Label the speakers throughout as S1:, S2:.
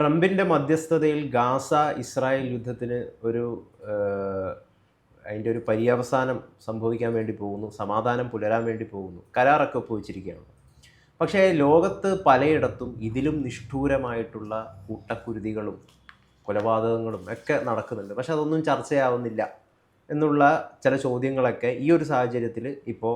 S1: ട്രംപിന്റെ മധ്യസ്ഥതയിൽ Gaza Israel യുദ്ധത്തിന് ഒരു അതിന്റെ ഒരു പര്യവസാനം സംഭവിക്കാൻ വേണ്ടി പോകുന്നു സമാധാനം പുലരാൻ വേണ്ടി പോകുന്നു കരാറൊക്കെ ഒപ്പുവെച്ചിരിക്കുകയാണ്. പക്ഷേ ലോകത്ത് പലയിടത്തും ഇതിലും നിഷ്ഠൂരമായിട്ടുള്ള കൂട്ടക്കുരുതികളും കൊലപാതകങ്ങളും ഒക്കെ നടക്കുന്നുണ്ട്. പക്ഷെ അതൊന്നും ചർച്ചയാവുന്നില്ല എന്നുള്ള ചില ചോദ്യങ്ങളൊക്കെ ഈ ഒരു സാഹചര്യത്തിൽ ഇപ്പോൾ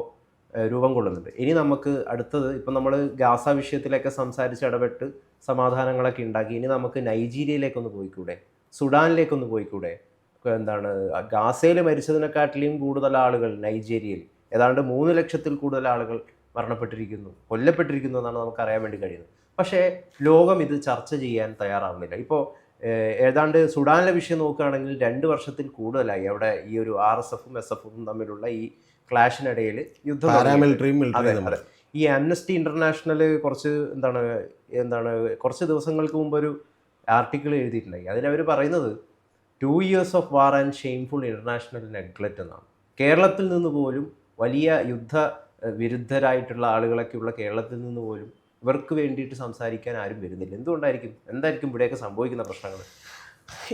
S1: രൂപം കൊള്ളുന്നുണ്ട്. ഇനി നമുക്ക് അടുത്തത് ഇപ്പം നമ്മൾ ഗാസ വിഷയത്തിലൊക്കെ സംസാരിച്ച് ഇടപെട്ട് സമാധാനങ്ങളൊക്കെ ഉണ്ടാക്കി ഇനി നമുക്ക് നൈജീരിയയിലേക്കൊന്ന് പോയിക്കൂടെ? സുഡാനിലേക്കൊന്ന് പോയിക്കൂടെ? എന്താണ് ഗാസയിൽ മരിച്ചതിനെക്കാട്ടിലും കൂടുതൽ ആളുകൾ നൈജീരിയയിൽ ഏതാണ്ട് മൂന്ന് ലക്ഷത്തിൽ കൂടുതൽ ആളുകൾ മരണപ്പെട്ടിരിക്കുന്നു കൊല്ലപ്പെട്ടിരിക്കുന്നു എന്നാണ് നമുക്ക് അറിയാൻ വേണ്ടി കഴിയുന്നത്. പക്ഷേ ലോകം ഇത് ചർച്ച ചെയ്യാൻ തയ്യാറാവുന്നില്ല. ഇപ്പോൾ ഏതാണ്ട് സുഡാനിലെ വിഷയം നോക്കുകയാണെങ്കിൽ രണ്ട് വർഷത്തിൽ കൂടുതലായി. അവിടെ ഈ ഒരു ആർ എസ് എഫും എസ് എഫും തമ്മിലുള്ള ഈ ക്ലാഷിനിടയിൽ യുദ്ധം.
S2: പാരാമിലിറ്ററിയും
S1: ഈ ആംനസ്റ്റി ഇന്റർനാഷണൽ കുറച്ച് എന്താണ് എന്താണ് കുറച്ച് ദിവസങ്ങൾക്ക് മുമ്പ് ഒരു ആർട്ടിക്കിൾ എഴുതിയിട്ടുണ്ടായി അതിലവർ പറയുന്നത് two years of war and shameful international neglect എന്നാണ്. കേരളത്തിൽ നിന്ന് പോലും വലിയ യുദ്ധ വിരുദ്ധരായിട്ടുള്ള ആളുകളൊക്കെയുള്ള കേരളത്തിൽ നിന്ന് പോലും ഇവർക്ക് വേണ്ടിയിട്ട് സംസാരിക്കാൻ ആരും വരുന്നില്ല. എന്തുകൊണ്ടായിരിക്കും? എന്തായിരിക്കും ഇവിടെയൊക്കെ സംഭവിക്കുന്ന പ്രശ്നങ്ങൾ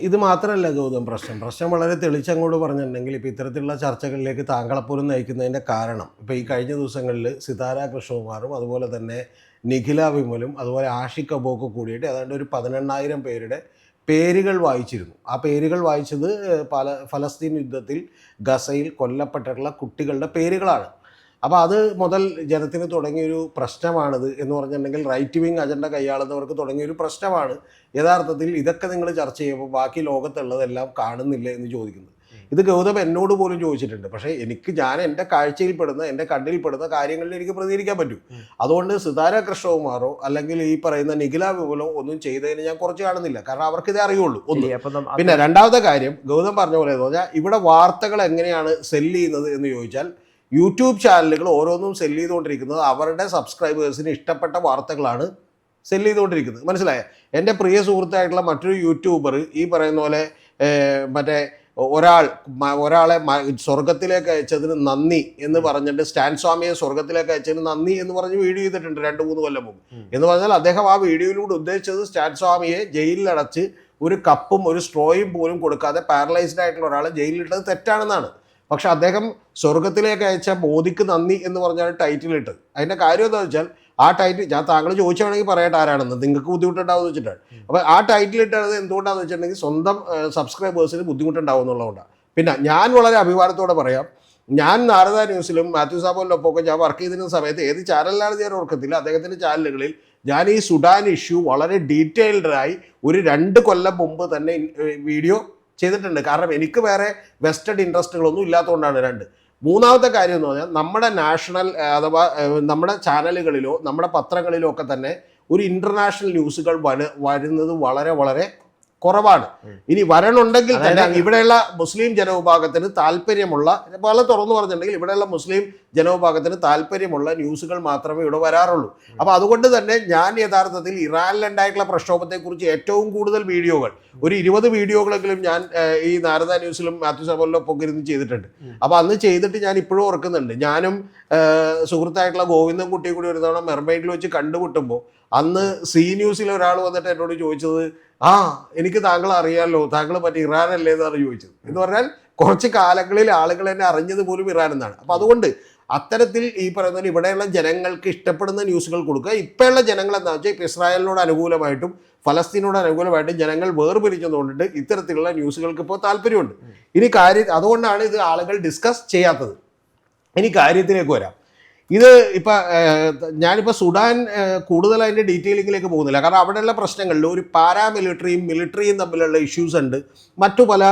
S2: ഇത് മാത്രമല്ല ഗൗതം പ്രശ്നം. പ്രശ്നം വളരെ തെളിച്ചങ്ങോട് പറഞ്ഞിട്ടുണ്ടെങ്കിൽ ഇപ്പോൾ ഇത്തരത്തിലുള്ള ചർച്ചകളിലേക്ക് താങ്കളെപ്പോലും നയിക്കുന്നതിന്റെ കാരണം ഇപ്പോൾ ഈ കഴിഞ്ഞ ദിവസങ്ങളിൽ സിതാര കൃഷ്ണകുമാറും അതുപോലെ തന്നെ നിഖില വിമലും അതുപോലെ ആഷിക് അബോക്ക് കൂടിയിട്ട് ഏതാണ്ട് ഒരു പതിനെണ്ണായിരം പേരുടെ പേരുകൾ വായിച്ചിരുന്നു. ആ പേരുകൾ വായിച്ചത് പല ഫലസ്തീൻ യുദ്ധത്തിൽ ഗസയിൽ കൊല്ലപ്പെട്ടിട്ടുള്ള കുട്ടികളുടെ പേരുകളാണ്. അപ്പോൾ അത് മുതൽ ജനത്തിന് തുടങ്ങിയൊരു പ്രശ്നമാണിത് എന്ന് പറഞ്ഞിട്ടുണ്ടെങ്കിൽ റൈറ്റ് വിങ് അജണ്ട കൈയാളുന്നവർക്ക് തുടങ്ങിയൊരു പ്രശ്നമാണ്. യഥാർത്ഥത്തിൽ ഇതൊക്കെ നിങ്ങൾ ചർച്ച ചെയ്യുമ്പോൾ ബാക്കി ലോകത്തുള്ളതെല്ലാം കാണുന്നില്ല എന്ന് ചോദിക്കുന്നത്. ഇത് ഗൗതം എന്നോട് പോലും ചോദിച്ചിട്ടുണ്ട്. പക്ഷേ എനിക്ക് ഞാൻ എന്റെ കാഴ്ചയിൽപ്പെടുന്ന എന്റെ കണ്ണിൽപ്പെടുന്ന കാര്യങ്ങളിൽ എനിക്ക് പ്രതികരിക്കാൻ പറ്റും. അതുകൊണ്ട് സിതാര കൃഷ്ണകുമാറോ അല്ലെങ്കിൽ ഈ പറയുന്ന നിഖില വിപുലോ ഒന്നും ചെയ്തതിന് ഞാൻ കുറച്ച് കാണുന്നില്ല. കാരണം അവർക്ക് ഇതേ അറിയുള്ളൂ ഒന്ന്. പിന്നെ രണ്ടാമത്തെ കാര്യം ഗൗതം പറഞ്ഞ പോലെ പറഞ്ഞാൽ ഇവിടെ വാർത്തകൾ എങ്ങനെയാണ് സെല്ല് ചെയ്യുന്നത് എന്ന് ചോദിച്ചാൽ യൂട്യൂബ് ചാനലുകൾ ഓരോന്നും സെല്ല് ചെയ്തുകൊണ്ടിരിക്കുന്നത് അവരുടെ സബ്സ്ക്രൈബേഴ്സിന് ഇഷ്ടപ്പെട്ട വാർത്തകളാണ് സെല്ല് ചെയ്തുകൊണ്ടിരിക്കുന്നത്. മനസ്സിലായ? എന്റെ പ്രിയ സുഹൃത്തായിട്ടുള്ള മറ്റൊരു യൂട്യൂബർ ഈ പറയുന്ന പോലെ മറ്റേ ഒരാൾ ഒരാളെ സ്വർഗത്തിലേക്ക് അയച്ചതിന് നന്ദി എന്ന് പറഞ്ഞിട്ട് സ്റ്റാൻ സ്വാമിയെ സ്വർഗത്തിലേക്ക് അയച്ചതിന് നന്ദി എന്ന് പറഞ്ഞ് വീഡിയോ ചെയ്തിട്ടുണ്ട് രണ്ട് മൂന്ന് കൊല്ലം മുമ്പ്. എന്ന് പറഞ്ഞാൽ അദ്ദേഹം ആ വീഡിയോയിലൂടെ ഉദ്ദേശിച്ചത് സ്റ്റാൻ സ്വാമിയെ ജയിലിലടച്ച് ഒരു കപ്പും ഒരു സ്ട്രോയും പോലും കൊടുക്കാതെ പാരലൈസ്ഡ് ആയിട്ടുള്ള ഒരാളെ ജയിലിലിട്ടത് തെറ്റാണെന്നാണ്. പക്ഷെ അദ്ദേഹം സ്വർഗത്തിലേക്ക് അയച്ച മോദിക്ക് നന്ദി എന്ന് പറഞ്ഞാണ് ടൈറ്റിൽ ഇട്ടത്. അതിന്റെ കാര്യം എന്താ വെച്ചാൽ ആ ടൈറ്റിൽ ഞാൻ താങ്കൾ ചോദിച്ചാണെങ്കിൽ പറയട്ടെ ആരാണെന്ന്. നിങ്ങൾക്ക് ബുദ്ധിമുട്ടുണ്ടാവും എന്ന് വെച്ചിട്ടാണ്. അപ്പോൾ ആ ടൈറ്റിൽ ഇട്ടത് എന്തുകൊണ്ടാണെന്ന് വെച്ചിട്ടുണ്ടെങ്കിൽ സ്വന്തം സബ്സ്ക്രൈബേഴ്സിന് ബുദ്ധിമുട്ടുണ്ടാവും എന്നുള്ളതുകൊണ്ടാണ്. പിന്നെ ഞാൻ വളരെ അഭിമാനത്തോടെ പറയാം. ഞാൻ നാരദ ന്യൂസിലും മാത്യു സാബോലിനൊപ്പം ഒക്കെ ഞാൻ വർക്ക് ചെയ്തിരുന്ന സമയത്ത് ഏത് ചാനലിലാണ് ഞാൻ ഓർക്കത്തില്ല അദ്ദേഹത്തിന്റെ ചാനലുകളിൽ ഞാൻ ഈ സുഡാൻ ഇഷ്യൂ വളരെ ഡീറ്റെയിൽഡായി ഒരു രണ്ട് കൊല്ലം മുമ്പ് തന്നെ വീഡിയോ ചെയ്തിട്ടുണ്ട്. കാരണം എനിക്ക് വേറെ വെസ്റ്റഡ് ഇൻട്രസ്റ്റുകളൊന്നും ഇല്ലാത്തതുകൊണ്ടാണ് രണ്ട്. മൂന്നാമത്തെ കാര്യം എന്ന് പറഞ്ഞാൽ നമ്മുടെ നാഷണൽ അഥവാ നമ്മുടെ ചാനലുകളിലോ നമ്മുടെ പത്രങ്ങളിലോ ഒക്കെ തന്നെ ഒരു ഇന്റർനാഷണൽ ന്യൂസുകൾ വരുന്നത് വളരെ വളരെ കുറവാണ്. ഇനി വരണുണ്ടെങ്കിൽ തന്നെ ഇവിടെയുള്ള മുസ്ലിം ജനവിഭാഗത്തിന് താല്പര്യമുള്ള പല തുറന്നു പറഞ്ഞിട്ടുണ്ടെങ്കിൽ ഇവിടെയുള്ള മുസ്ലിം ജനവിഭാഗത്തിന് താല്പര്യമുള്ള ന്യൂസുകൾ മാത്രമേ ഇവിടെ വരാറുള്ളൂ. അപ്പോൾ അതുകൊണ്ട് തന്നെ ഞാൻ യഥാർത്ഥത്തിൽ ഇറാനിലുണ്ടായിട്ടുള്ള പ്രക്ഷോഭത്തെക്കുറിച്ച് ഏറ്റവും കൂടുതൽ വീഡിയോകൾ ഒരു ഇരുപത് വീഡിയോകളെങ്കിലും ഞാൻ ഈ നാരദ ന്യൂസിലും മാത്യു സഭയിലും ഒക്കെ ഇരുന്ന് ചെയ്തിട്ടുണ്ട്.
S1: അപ്പൊ
S2: അപ്പോൾ അന്ന് ചെയ്തിട്ട് ഞാൻ ഇപ്പോഴും ഓർക്കുന്നുണ്ട്. ഞാനും സുഹൃത്തായിട്ടുള്ള ഗോവിന്ദൻ കുട്ടിയും കൂടി ഒരു തവണ മെർമൈഡിൽ വെച്ച് കണ്ടുമുട്ടുമ്പോൾ അന്ന് സി ന്യൂസിൽ ഒരാൾ വന്നിട്ട് എന്നോട് ചോദിച്ചത് ആ എനിക്ക് താങ്കൾ അറിയാമല്ലോ താങ്കൾ മറ്റേ ഇറാൻ അല്ലേ എന്നാണ് ചോദിച്ചത്. എന്ന് പറഞ്ഞാൽ കുറച്ച് കാലങ്ങളിൽ ആളുകൾ എന്നെ അറിഞ്ഞത് പോലും ഇറാൻ എന്നാണ്. അപ്പം അതുകൊണ്ട് അത്തരത്തിൽ ഈ പറയുന്ന ഇവിടെയുള്ള ജനങ്ങൾക്ക് ഇഷ്ടപ്പെടുന്ന ന്യൂസുകൾ കൊടുക്കുക. ഇപ്പോഴുള്ള ജനങ്ങൾ എന്താ വെച്ചാൽ ഇപ്പം ഇസ്രായേലിനോട് അനുകൂലമായിട്ടും ഫലസ്തീനോട് അനുകൂലമായിട്ടും ജനങ്ങൾ വേർപിരിച്ചതുകൊണ്ടിട്ട് ഇത്തരത്തിലുള്ള ന്യൂസുകൾക്ക് ഇപ്പോൾ താല്പര്യമുണ്ട്. ഇനി കാര്യം അതുകൊണ്ടാണ് ഇത് ആളുകൾ ഡിസ്കസ് ചെയ്യാത്തത്. ഇനി കാര്യത്തിലേക്ക് വരാം. ഇത് ഇപ്പം ഞാനിപ്പോൾ സുഡാൻ കൂടുതൽ അതിന്റെ ഡീറ്റെയിലിങ്ങിലേക്ക് പോകുന്നില്ല. കാരണം അവിടെയുള്ള പ്രശ്നങ്ങളിൽ ഒരു പാരാമിലിറ്ററിയും മിലിറ്ററിയും തമ്മിലുള്ള ഇഷ്യൂസ് ഉണ്ട്. മറ്റു പല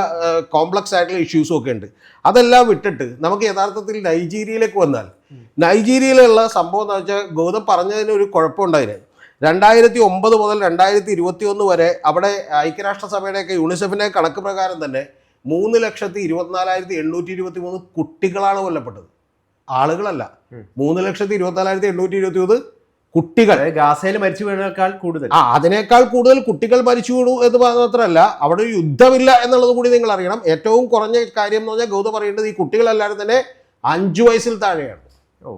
S2: കോംപ്ലക്സ് ആയിട്ടുള്ള ഇഷ്യൂസും ഒക്കെ ഉണ്ട്. അതെല്ലാം വിട്ടിട്ട് നമുക്ക് യഥാർത്ഥത്തിൽ നൈജീരിയയിലേക്ക് വന്നാൽ നൈജീരിയയിലുള്ള സംഭവം എന്ന് വെച്ചാൽ ഗൗതം പറഞ്ഞതിന് ഒരു കുഴപ്പമുണ്ടായിരുന്നു രണ്ടായിരത്തി ഒമ്പത് മുതൽ രണ്ടായിരത്തി ഇരുപത്തി ഒന്ന് വരെ അവിടെ ഐക്യരാഷ്ട്രസഭയുടെയൊക്കെ യൂണിസെഫിന്റെ കണക്ക് പ്രകാരം തന്നെ മൂന്ന് ലക്ഷത്തി ഇരുപത്തിനാലായിരത്തി എണ്ണൂറ്റി ഇരുപത്തി മൂന്ന് കുട്ടികളാണ് കൊല്ലപ്പെട്ടത്. ആളുകളല്ല. മൂന്ന് ലക്ഷത്തി ഇരുപത്തിനാലായിരത്തി എണ്ണൂറ്റി ഇരുപത്തി മൂന്ന് കുട്ടികൾ
S1: ഗാസയിൽ മരിച്ചു വീണേക്കാൾ കൂടുതൽ.
S2: ആ അതിനേക്കാൾ കൂടുതൽ കുട്ടികൾ മരിച്ചു വീണു എന്ന് മാത്രമല്ല അവിടെ ഒരു യുദ്ധമില്ല എന്നുള്ളത് കൂടി നിങ്ങൾ അറിയണം. ഏറ്റവും കുറഞ്ഞ കാര്യം എന്ന് പറഞ്ഞാൽ ഗൗതം പറയേണ്ടത് ഈ കുട്ടികളെല്ലാവരും തന്നെ അഞ്ചു വയസ്സിൽ താഴെയാണ്.
S1: ഓ.